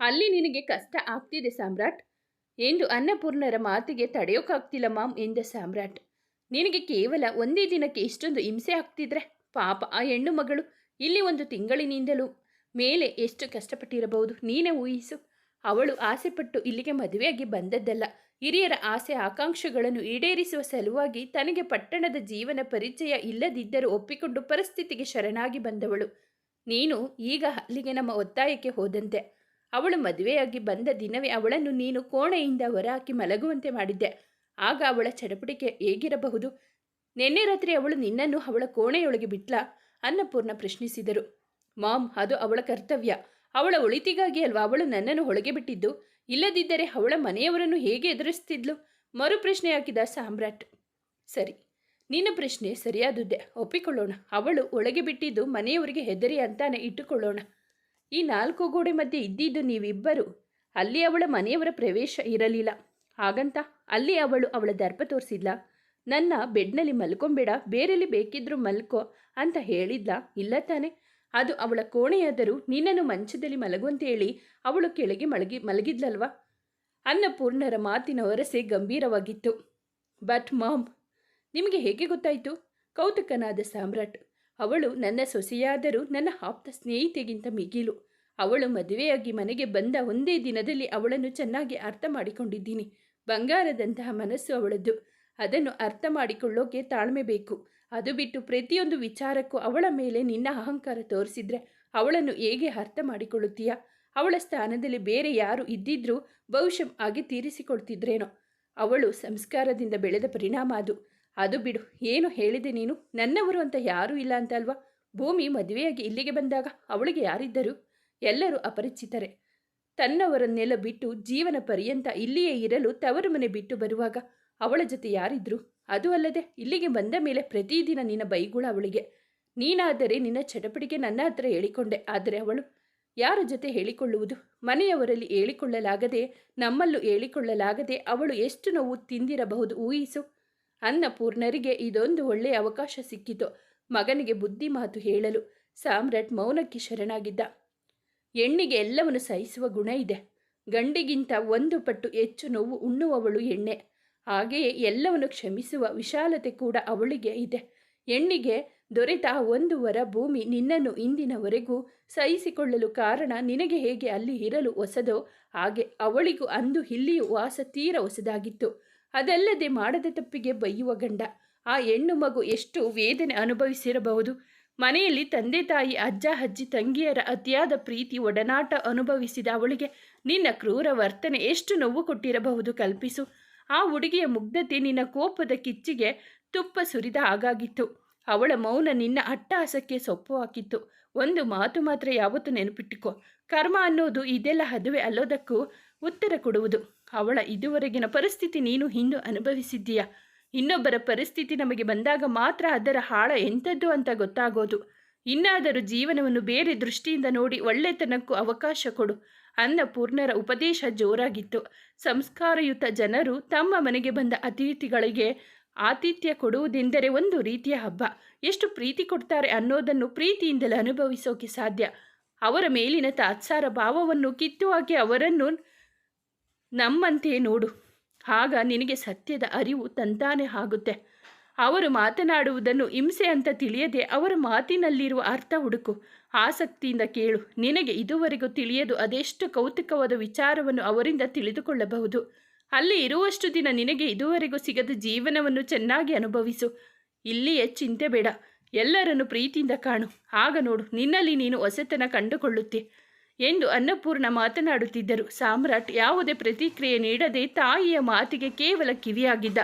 ಅಲ್ಲಿ ನಿನಗೆ ಕಷ್ಟ ಆಗ್ತಿದೆ ಸಾಮ್ರಾಟ್. ಎಂದು ಅನ್ನಪೂರ್ಣರ ಮಾತಿಗೆ ತಡೆಯೋಕ್ಕಾಗ್ತಿಲ್ಲ ಮಾಮ್ ಎಂದ ಸಾಮ್ರಾಟ್. ನಿನಗೆ ಕೇವಲ ಒಂದೇ ದಿನಕ್ಕೆ ಇಷ್ಟೊಂದು ಹಿಂಸೆ ಆಗ್ತಿದ್ರೆ? ಪಾಪ ಆ ಹೆಣ್ಣು ಮಗಳು ಇಲ್ಲಿ ಒಂದು ತಿಂಗಳಿನಿಂದಲೂ ಮೇಲೆ ಎಷ್ಟು ಕಷ್ಟಪಟ್ಟಿರಬಹುದು ನೀನೇ ಊಹಿಸು. ಅವಳು ಆಸೆಪಟ್ಟು ಇಲ್ಲಿಗೆ ಮದುವೆಯಾಗಿ ಬಂದದ್ದಲ್ಲ. ಹಿರಿಯರ ಆಸೆ ಆಕಾಂಕ್ಷೆಗಳನ್ನು ಈಡೇರಿಸುವ ಸಲುವಾಗಿ ತನಗೆ ಪಟ್ಟಣದ ಜೀವನ ಪರಿಚಯ ಇಲ್ಲದಿದ್ದರೂ ಒಪ್ಪಿಕೊಂಡು ಪರಿಸ್ಥಿತಿಗೆ ಶರಣಾಗಿ ಬಂದವಳು. ನೀನು ಈಗ ಅಲ್ಲಿಗೆ ನಮ್ಮ ಒತ್ತಾಯಕ್ಕೆ ಹೋದಂತೆ. ಅವಳು ಮದುವೆಯಾಗಿ ಬಂದ ದಿನವೇ ಅವಳನ್ನು ನೀನು ಕೋಣೆಯಿಂದ ಹೊರಹಾಕಿ ಮಲಗುವಂತೆ ಮಾಡಿದ್ದೆ. ಆಗ ಅವಳ ಚಡಪಟಿಕೆ ಹೇಗಿರಬಹುದು? ನಿನ್ನೆ ರಾತ್ರಿ ಅವಳು ನಿನ್ನನ್ನು ಅವಳ ಕೋಣೆಯೊಳಗೆ ಬಿಟ್ಲಾ ಅನ್ನಪೂರ್ಣ ಪ್ರಶ್ನಿಸಿದರು. ಮಾಮ್ ಅದು ಅವಳ ಕರ್ತವ್ಯ. ಅವಳ ಒಳಿತಿಗಾಗಿ ಅಲ್ವಾ ಅವಳು ನನ್ನನ್ನು ಒಳಗೆ ಬಿಟ್ಟಿದ್ದು? ಇಲ್ಲದಿದ್ದರೆ ಅವಳ ಮನೆಯವರನ್ನು ಹೇಗೆ ಎದುರಿಸ್ತಿದ್ಲು? ಮರು ಪ್ರಶ್ನೆ ಹಾಕಿದ ಸಾಮ್ರಾಟ್. ಸರಿ, ನಿನ್ನ ಪ್ರಶ್ನೆ ಸರಿಯಾದುದ್ದೆ. ಒಪ್ಪಿಕೊಳ್ಳೋಣ. ಅವಳು ಒಳಗೆ ಬಿಟ್ಟಿದ್ದು ಮನೆಯವರಿಗೆ ಹೆದರಿ ಅಂತಾನೆ ಇಟ್ಟುಕೊಳ್ಳೋಣ. ಈ ನಾಲ್ಕು ಗೋಡೆ ಮಧ್ಯೆ ಇದ್ದಿದ್ದು ನೀವಿಬ್ಬರು. ಅಲ್ಲಿ ಅವಳ ಮನೆಯವರ ಪ್ರವೇಶ ಇರಲಿಲ್ಲ. ಹಾಗಂತ ಅಲ್ಲಿ ಅವಳು ಅವಳ ದರ್ಪ ತೋರಿಸಿದ್ಲ. ನನ್ನ ಬೆಡ್ನಲ್ಲಿ ಮಲ್ಕೊಂಬೇಡ, ಬೇರೆಲ್ಲಿ ಬೇಕಿದ್ರೂ ಮಲ್ಕೋ ಅಂತ ಹೇಳಿದ್ಲ. ಇಲ್ಲ ತಾನೆ. ಅದು ಅವಳ ಕೋಣೆಯಾದರೂ ನಿನ್ನನ್ನು ಮಂಚದಲ್ಲಿ ಮಲಗುವಂತೇಳಿ ಅವಳು ಕೆಳಗೆ ಮಲಗಿ, ಮಲಗಿದ್ಲಲ್ವಾ? ಅನ್ನಪೂರ್ಣರ ಮಾತಿನ ಹೊರಸೆ ಗಂಭೀರವಾಗಿತ್ತು. ಬಟ್ ಮಾಮ್ ನಿಮಗೆ ಹೇಗೆ ಗೊತ್ತಾಯಿತು? ಕೌತುಕನಾದ ಸಾಮ್ರಾಟ್. ಅವಳು ನನ್ನ ಸೊಸೆಯಾದರೂ ನನ್ನ ಆಪ್ತ ಸ್ನೇಹಿತೆಗಿಂತ ಮಿಗಿಲು. ಅವಳು ಮದುವೆಯಾಗಿ ಮನೆಗೆ ಬಂದ ಒಂದೇ ದಿನದಲ್ಲಿ ಅವಳನ್ನು ಚೆನ್ನಾಗಿ ಅರ್ಥ ಮಾಡಿಕೊಂಡಿದ್ದೀನಿ. ಬಂಗಾರದಂತಹ ಮನಸ್ಸು ಅವಳದ್ದು. ಅದನ್ನು ಅರ್ಥ ಮಾಡಿಕೊಳ್ಳೋಕೆ ತಾಳ್ಮೆ ಬೇಕು. ಅದು ಬಿಟ್ಟು ಪ್ರತಿಯೊಂದು ವಿಚಾರಕ್ಕೂ ಅವಳ ಮೇಲೆ ನಿನ್ನ ಅಹಂಕಾರ ತೋರಿಸಿದ್ರೆ ಅವಳನ್ನು ಹೇಗೆ ಅರ್ಥ ಮಾಡಿಕೊಳ್ಳುತ್ತೀಯ? ಅವಳ ಸ್ಥಾನದಲ್ಲಿ ಬೇರೆ ಯಾರು ಇದ್ದಿದ್ರೂ ಬಹುಶಃ ಆಗಿ ತೀರಿಸಿಕೊಳ್ತಿದ್ರೇನೋ ಅವಳು ಸಂಸ್ಕಾರದಿಂದ ಬೆಳೆದ ಪರಿಣಾಮ ಅದು. ಅದು ಬಿಡು, ಏನು ಹೇಳಿದೆ ನೀನು? ನನ್ನವರು ಅಂತ ಯಾರೂ ಇಲ್ಲ ಅಂತ ಅಲ್ವಾ ಭೂಮಿ ಮದುವೆಯಾಗಿ ಇಲ್ಲಿಗೆ ಬಂದಾಗ ಅವಳಿಗೆ ಯಾರಿದ್ದರು? ಎಲ್ಲರೂ ಅಪರಿಚಿತರೆ. ತನ್ನವರನ್ನೆಲ್ಲ ಬಿಟ್ಟು ಜೀವನ ಪರ್ಯಂತ ಇಲ್ಲಿಯೇ ಇರಲು ತವರು ಮನೆ ಬಿಟ್ಟು ಬರುವಾಗ ಅವಳ ಜೊತೆ ಯಾರಿದ್ರು? ಅದು ಅಲ್ಲದೆ ಇಲ್ಲಿಗೆ ಬಂದ ಮೇಲೆ ಪ್ರತಿದಿನ ನಿನ್ನ ಬೈಗುಳ ಅವಳಿಗೆ. ನೀನಾದರೆ ನಿನ್ನ ಚಟಪಟಿಕೆ ನನ್ನ ಹತ್ರ ಹೇಳಿಕೊಂಡೆ, ಆದರೆ ಅವಳು ಯಾರ ಜೊತೆ ಹೇಳಿಕೊಳ್ಳುವುದು? ಮನೆಯವರಲ್ಲಿ ಹೇಳಿಕೊಳ್ಳಲಾಗದೆ ನಮ್ಮಲ್ಲೂ ಹೇಳಿಕೊಳ್ಳಲಾಗದೆ ಅವಳು ಎಷ್ಟು ನೋವು ತಿಂದಿರಬಹುದು ಊಹಿಸು. ಅನ್ನಪೂರ್ಣರಿಗೆ ಇದೊಂದು ಒಳ್ಳೆಯ ಅವಕಾಶ ಸಿಕ್ಕಿತು. ಮಗನಿಗೆ ಬುದ್ಧಿ ಮಾತು ಹೇಳಲು ಸಾಮ್ರಾಟ್ ಮೌನಕ್ಕೆ ಶರಣಾಗಿದ್ದ. ಹೆಣ್ಣಿಗೆ ಎಲ್ಲವನ್ನು ಸಹಿಸುವ ಗುಣ ಇದೆ. ಗಂಡಿಗಿಂತ ಒಂದು ಪಟ್ಟು ಹೆಚ್ಚು ನೋವು ಉಣ್ಣುವವಳು ಎಣ್ಣೆ. ಹಾಗೆಯೇ ಎಲ್ಲವನ್ನು ಕ್ಷಮಿಸುವ ವಿಶಾಲತೆ ಕೂಡ ಅವಳಿಗೆ ಇದೆ. ಹೆಣ್ಣಿಗೆ ದೊರೆತ ಒಂದು ವರ ಭೂಮಿ ನಿನ್ನನ್ನು ಇಂದಿನವರೆಗೂ ಸಹಿಸಿಕೊಳ್ಳಲು ಕಾರಣ ನಿನಗೆ ಹೇಗೆ ಅಲ್ಲಿ ಇರಲು ಹೊಸದೋ ಹಾಗೆ ಅವಳಿಗೂ ಅಂದು ಇಲ್ಲಿಯೂ ವಾಸ ತೀರ ಹೊಸದಾಗಿತ್ತು. ಅದಲ್ಲದೆ ಮಾಡದ ತಪ್ಪಿಗೆ ಬೈಯುವ ಗಂಡ. ಆ ಹೆಣ್ಣು ಮಗು ಎಷ್ಟು ವೇದನೆ ಅನುಭವಿಸಿರಬಹುದು. ಮನೆಯಲ್ಲಿ ತಂದೆ ತಾಯಿ, ಅಜ್ಜ, ಅಜ್ಜಿ, ತಂಗಿಯರ ಅತಿಯಾದ ಪ್ರೀತಿ, ಒಡನಾಟ ಅನುಭವಿಸಿದ ಅವಳಿಗೆ ನಿನ್ನ ಕ್ರೂರ ವರ್ತನೆ ಎಷ್ಟು ನೋವು ಕೊಟ್ಟಿರಬಹುದು ಕಲ್ಪಿಸು. ಆ ಹುಡುಗಿಯ ಮುಗ್ಧತೆ ನಿನ್ನ ಕೋಪದ ಕಿಚ್ಚಿಗೆ ತುಪ್ಪ ಸುರಿದ ಹಾಗಾಗಿತ್ತು. ಅವಳ ಮೌನ ನಿನ್ನ ಅಟ್ಟಹಾಸಕ್ಕೆ ಸೊಪ್ಪು ಹಾಕಿತ್ತು. ಒಂದು ಮಾತು ಮಾತ್ರ ಯಾವತ್ತೂ ನೆನಪಿಟ್ಟುಕೋ ಕರ್ಮ ಅನ್ನೋದು ಇದೆಲ್ಲ ಹದುವೆ ಅಲ್ಲೋದಕ್ಕೂ ಉತ್ತರ ಕೊಡುವುದು. ಅವಳ ಇದುವರೆಗಿನ ಪರಿಸ್ಥಿತಿ ನೀನು ಹಿಂದು ಅನುಭವಿಸಿದ್ದೀಯ? ಇನ್ನೊಬ್ಬರ ಪರಿಸ್ಥಿತಿ ನಮಗೆ ಬಂದಾಗ ಮಾತ್ರ ಅದರ ಹಾಳ ಎಂಥದ್ದು ಅಂತ ಗೊತ್ತಾಗೋದು. ಇನ್ನಾದರೂ ಜೀವನವನ್ನು ಬೇರೆ ದೃಷ್ಟಿಯಿಂದ ನೋಡಿ ಒಳ್ಳೆತನಕ್ಕೂ ಅವಕಾಶ ಕೊಡು. ಅನ್ನಪೂರ್ಣರ ಉಪದೇಶ ಜೋರಾಗಿತ್ತು. ಸಂಸ್ಕಾರಯುತ ಜನರು ತಮ್ಮ ಮನೆಗೆ ಬಂದ ಅತಿಥಿಗಳಿಗೆ ಆತಿಥ್ಯ ಕೊಡುವುದೆಂದರೆ ಒಂದು ರೀತಿಯ ಹಬ್ಬ. ಎಷ್ಟು ಪ್ರೀತಿ ಕೊಡ್ತಾರೆ ಅನ್ನೋದನ್ನು ಪ್ರೀತಿಯಿಂದಲೇ ಅನುಭವಿಸೋಕೆ ಸಾಧ್ಯ. ಅವರ ಮೇಲಿನ ತಾತ್ಸಾರ ಭಾವವನ್ನು ಕಿತ್ತು ಹಾಕಿ ಅವರನ್ನು ನಮ್ಮಂತೆ ನೋಡು. ಆಗ ನಿನಗೆ ಸತ್ಯದ ಅರಿವು ತಂತಾನೆ ಆಗುತ್ತೆ. ಅವರು ಮಾತನಾಡುವುದನ್ನು ಹಿಂಸೆ ಅಂತ ತಿಳಿಯದೆ ಅವರ ಮಾತಿನಲ್ಲಿರುವ ಅರ್ಥ ಹುಡುಕು. ಆಸಕ್ತಿಯಿಂದ ಕೇಳು. ನಿನಗೆ ಇದುವರೆಗೂ ತಿಳಿಯದು ಅದೆಷ್ಟು ಕೌತುಕವಾದ ವಿಚಾರವನ್ನು ಅವರಿಂದ ತಿಳಿದುಕೊಳ್ಳಬಹುದು. ಅಲ್ಲಿ ಇರುವಷ್ಟು ದಿನ ನಿನಗೆ ಇದುವರೆಗೂ ಸಿಗದ ಜೀವನವನ್ನು ಚೆನ್ನಾಗಿ ಅನುಭವಿಸು. ಇಲ್ಲಿಯೇ ಚಿಂತೆ ಬೇಡ. ಎಲ್ಲರನ್ನು ಪ್ರೀತಿಯಿಂದ ಕಾಣು. ಆಗ ನೋಡು, ನಿನ್ನಲ್ಲಿ ನೀನು ಹೊಸತನ ಕಂಡುಕೊಳ್ಳುತ್ತೆ. ಎಂದು ಅನ್ನಪೂರ್ಣ ಮಾತನಾಡುತ್ತಿದ್ದರು. ಸಾಮ್ರಾಟ್ ಯಾವುದೇ ಪ್ರತಿಕ್ರಿಯೆ ನೀಡದೆ ತಾಯಿಯ ಮಾತಿಗೆ ಕೇವಲ ಕಿವಿಯಾಗಿದ್ದ.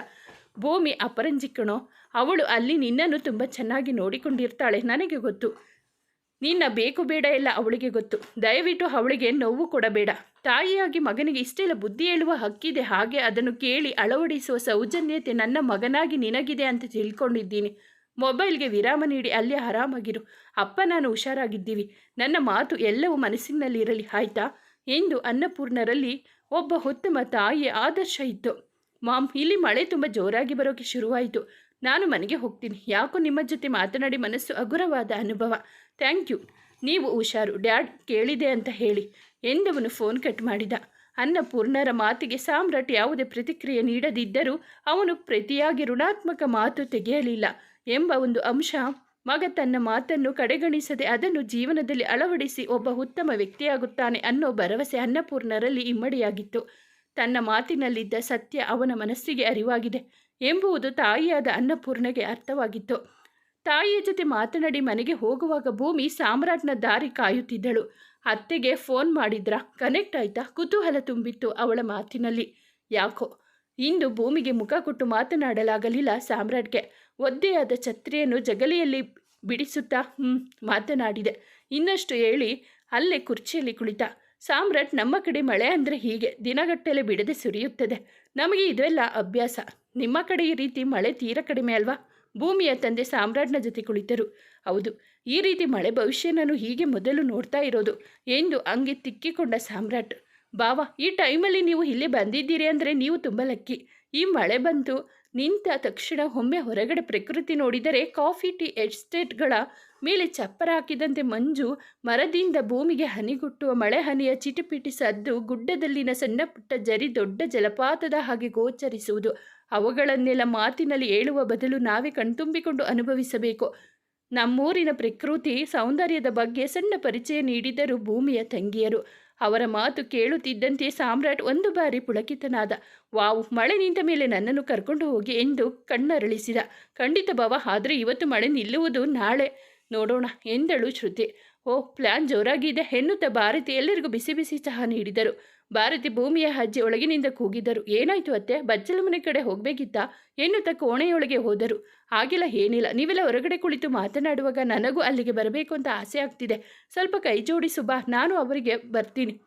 ಭೂಮಿ ಅಪರಂಜಿಕಣೋ ಅವಳು ಅಲ್ಲಿ ನಿನ್ನನ್ನು ತುಂಬ ಚೆನ್ನಾಗಿ ನೋಡಿಕೊಂಡಿರ್ತಾಳೆ, ನನಗೆ ಗೊತ್ತು. ನಿನ್ನ ಬೇಕು ಬೇಡ ಎಲ್ಲ ಅವಳಿಗೆ ಗೊತ್ತು. ದಯವಿಟ್ಟು ಅವಳಿಗೆ ನೋವು ಕೊಡಬೇಡ. ತಾಯಿಯಾಗಿ ಮಗನಿಗೆ ಇಷ್ಟೆಲ್ಲ ಬುದ್ಧಿ ಹೇಳುವ ಹಕ್ಕಿದೆ, ಹಾಗೆ ಅದನ್ನು ಕೇಳಿ ಅಳವಡಿಸುವ ಸೌಜನ್ಯತೆ ನನ್ನ ಮಗನಾಗಿ ನಿನಗಿದೆ ಅಂತ ತಿಳ್ಕೊಂಡಿದ್ದೀನಿ. ಮೊಬೈಲ್ಗೆ ವಿರಾಮ ನೀಡಿ ಅಲ್ಲೇ ಆರಾಮಾಗಿರು. ಅಪ್ಪ, ನಾನು ಹುಷಾರಾಗಿದ್ದೀವಿ. ನನ್ನ ಮಾತು ಎಲ್ಲವೂ ಮನಸ್ಸಿನಲ್ಲಿರಲಿ ಆಯ್ತಾ? ಎಂದು ಅನ್ನಪೂರ್ಣರಲ್ಲಿ ಒಬ್ಬ ಉತ್ತಮ ತಾಯಿ ಆದರ್ಶ ಇತ್ತು. ಮಾಮ್, ಇಲ್ಲಿ ಮಳೆ ತುಂಬ ಜೋರಾಗಿ ಬರೋಕೆ ಶುರುವಾಯಿತು. ನಾನು ಮನೆಗೆ ಹೋಗ್ತೀನಿ. ಯಾಕೋ ನಿಮ್ಮ ಜೊತೆ ಮಾತನಾಡಿ ಮನಸ್ಸು ಹಗುರವಾದ ಅನುಭವ. Thank you. ನೀವು ಹುಷಾರು. ಡ್ಯಾಡ್ ಕೇಳಿದೆ ಅಂತ ಹೇಳಿ ಎಂದವನು ಫೋನ್ ಕಟ್ ಮಾಡಿದ. ಅನ್ನಪೂರ್ಣರ ಮಾತಿಗೆ ಸಾಮ್ರಾಟ್ ಯಾವುದೇ ಪ್ರತಿಕ್ರಿಯೆ ನೀಡದಿದ್ದರೂ ಅವನು ಪ್ರತಿಯಾಗಿ ಋಣಾತ್ಮಕ ಮಾತು ತೆಗೆಯಲಿಲ್ಲ. ಎಂಬ ಒಂದು ಅಂಶ ಮಗ ತನ್ನ ಮಾತನ್ನು ಕಡೆಗಣಿಸದೆ ಅದನ್ನು ಜೀವನದಲ್ಲಿ ಅಳವಡಿಸಿ ಒಬ್ಬ ಉತ್ತಮ ವ್ಯಕ್ತಿಯಾಗುತ್ತಾನೆ ಅನ್ನೋ ಭರವಸೆ ಅನ್ನಪೂರ್ಣರಲ್ಲಿ ಇಮ್ಮಡಿಯಾಗಿತ್ತು. ತನ್ನ ಮಾತಿನಲ್ಲಿದ್ದ ಸತ್ಯ ಅವನ ಮನಸ್ಸಿಗೆ ಅರಿವಾಗಿದೆ ಎಂಬುವುದು ತಾಯಿಯಾದ ಅನ್ನಪೂರ್ಣಗೆ ಅರ್ಥವಾಗಿತ್ತು. ತಾಯಿಯ ಜೊತೆ ಮಾತನಾಡಿ ಮನೆಗೆ ಹೋಗುವಾಗ ಭೂಮಿ ಸಾಮ್ರಾಟ್ನ ದಾರಿ ಕಾಯುತ್ತಿದ್ದಳು. ಅತ್ತೆಗೆ ಫೋನ್ ಮಾಡಿದ್ರ? ಕನೆಕ್ಟ್ ಆಯ್ತಾ? ಕುತೂಹಲ ತುಂಬಿತ್ತು ಅವಳ ಮಾತಿನಲ್ಲಿ. ಯಾಕೋ? ಇಂದು ಭೂಮಿಗೆ ಮುಖ ಕೊಟ್ಟು ಮಾತನಾಡಲಾಗಲಿಲ್ಲ ಸಾಮ್ರಾಟ್ಗೆ. ಒದ್ದೆಯಾದ ಛತ್ರಿಯನ್ನು ಜಗಲಿಯಲ್ಲಿ ಬಿಡಿಸುತ್ತಾ ಮಾತನಾಡಿದೆ. ಇನ್ನಷ್ಟು ಹೇಳಿ, ಅಲ್ಲೇ ಕುರ್ಚಿಯಲ್ಲಿ ಕುಳಿತ. ಸಾಮ್ರಾಟ್, ನಮ್ಮ ಕಡೆ ಮಳೆ ಅಂದರೆ ಹೀಗೆ. ದಿನಗಟ್ಟಲೆ ಬಿಡದೆ ಸುರಿಯುತ್ತದೆ. ನಮಗೆ ಇದೆಲ್ಲ ಅಭ್ಯಾಸ. ನಿಮ್ಮ ಕಡೆ ಈ ರೀತಿ ಮಳೆ ತೀರ ಕಡಿಮೆ ಅಲ್ವಾ? ಭೂಮಿಯ ತಂದೆ ಸಾಮ್ರಾಟ್ನ ಜೊತೆ ಕುಳಿತರು. ಹೌದು, ಈ ರೀತಿ ಮಳೆ ಭವಿಷ್ಯ ನಾನು ಹೀಗೆ ಮೊದಲು ನೋಡ್ತಾ ಇರೋದು ಎಂದು ಹಂಗೆ ತಿಕ್ಕಿಕೊಂಡ ಸಾಮ್ರಾಟ್. ಬಾವ ಈ ಟೈಮಲ್ಲಿ ನೀವು ಇಲ್ಲಿ ಬಂದಿದ್ದೀರಿ ಅಂದರೆ ನೀವು ತುಂಬ ಲಕ್ಕಿ. ಈ ಮಳೆ ಬಂತು ನಿಂತ ತಕ್ಷಣ ಒಮ್ಮೆ ಹೊರಗಡೆ ಪ್ರಕೃತಿ ನೋಡಿದರೆ ಕಾಫಿ, ಟೀ, ಎಸ್ಟೇಟ್ಗಳ ಮೇಲೆ ಚಪ್ಪರ ಹಾಕಿದಂತೆ ಮಂಜು ಮರದಿಂದ ಭೂಮಿಗೆ ಹನಿಗುಟ್ಟುವ ಮಳೆ ಹನಿಯ ಚಿಟಿಪಿಟಿ ಸದ್ದು ಗುಡ್ಡದಲ್ಲಿನ ಸಣ್ಣ ಪುಟ್ಟ ಜರಿ ದೊಡ್ಡ ಜಲಪಾತದ ಹಾಗೆ ಗೋಚರಿಸುವುದು. ಅವುಗಳನ್ನೆಲ್ಲ ಮಾತಿನಲ್ಲಿ ಹೇಳುವ ಬದಲು ನಾವೇ ಕಣ್ತುಂಬಿಕೊಂಡು ಅನುಭವಿಸಬೇಕು. ನಮ್ಮೂರಿನ ಪ್ರಕೃತಿ ಸೌಂದರ್ಯದ ಬಗ್ಗೆ ಸಣ್ಣ ಪರಿಚಯ ನೀಡಿದರು ಭೂಮಿಯ ತಂಗಿಯರು. ಅವರ ಮಾತು ಕೇಳುತ್ತಿದ್ದಂತೆ ಸಾಮ್ರಾಟ್ ಒಂದು ಬಾರಿ ಪುಳಕಿತನಾದ, ವಾವ್, ಮಳೆ ನಿಂತ ಮೇಲೆ ನನ್ನನ್ನು ಕರ್ಕೊಂಡು ಹೋಗಿ ಎಂದು ಕಣ್ಣರಳಿಸಿದ. ಖಂಡಿತ ಬಾವ, ಆದರೆ ಇವತ್ತು ಮಳೆ ನಿಲ್ಲುವುದು ನಾಳೆ. ನೋಡೋಣ ಎಂದಳು ಶ್ರುತಿ. ಓ ಪ್ಲಾನ್ ಜೋರಾಗಿದೆ ಎನ್ನುತ್ತಾ ಭಾರತಿ ಎಲ್ಲರಿಗೂ ಬಿಸಿ ಬಿಸಿ ಚಹಾ ನೀಡಿದರು. ಭಾರತಿ ಭೂಮಿಯ ಅಜ್ಜಿ ಒಳಗಿನಿಂದ ಕೂಗಿದರು. ಏನಾಯ್ತು ಅತ್ತೆ? ಬಚ್ಚಲ ಮನೆ ಕಡೆ ಹೋಗಬೇಕಿತ್ತಾ? ಎನ್ನುತ್ತಾ ಕೋಣೆಯೊಳಗೆ ಹೋದರು. ಆಗಿಲ್ಲ ಏನಿಲ್ಲ. ನೀವೆಲ್ಲ ಹೊರಗಡೆ ಕುಳಿತು ಮಾತನಾಡುವಾಗ ನನಗೂ ಅಲ್ಲಿಗೆ ಬರಬೇಕು ಅಂತ ಆಸೆ ಆಗ್ತಿದೆ. ಸ್ವಲ್ಪ ಕೈ ಜೋಡಿಸು ಬಾ ನಾನು ಅವರಿಗೆ ಬರ್ತೀನಿ.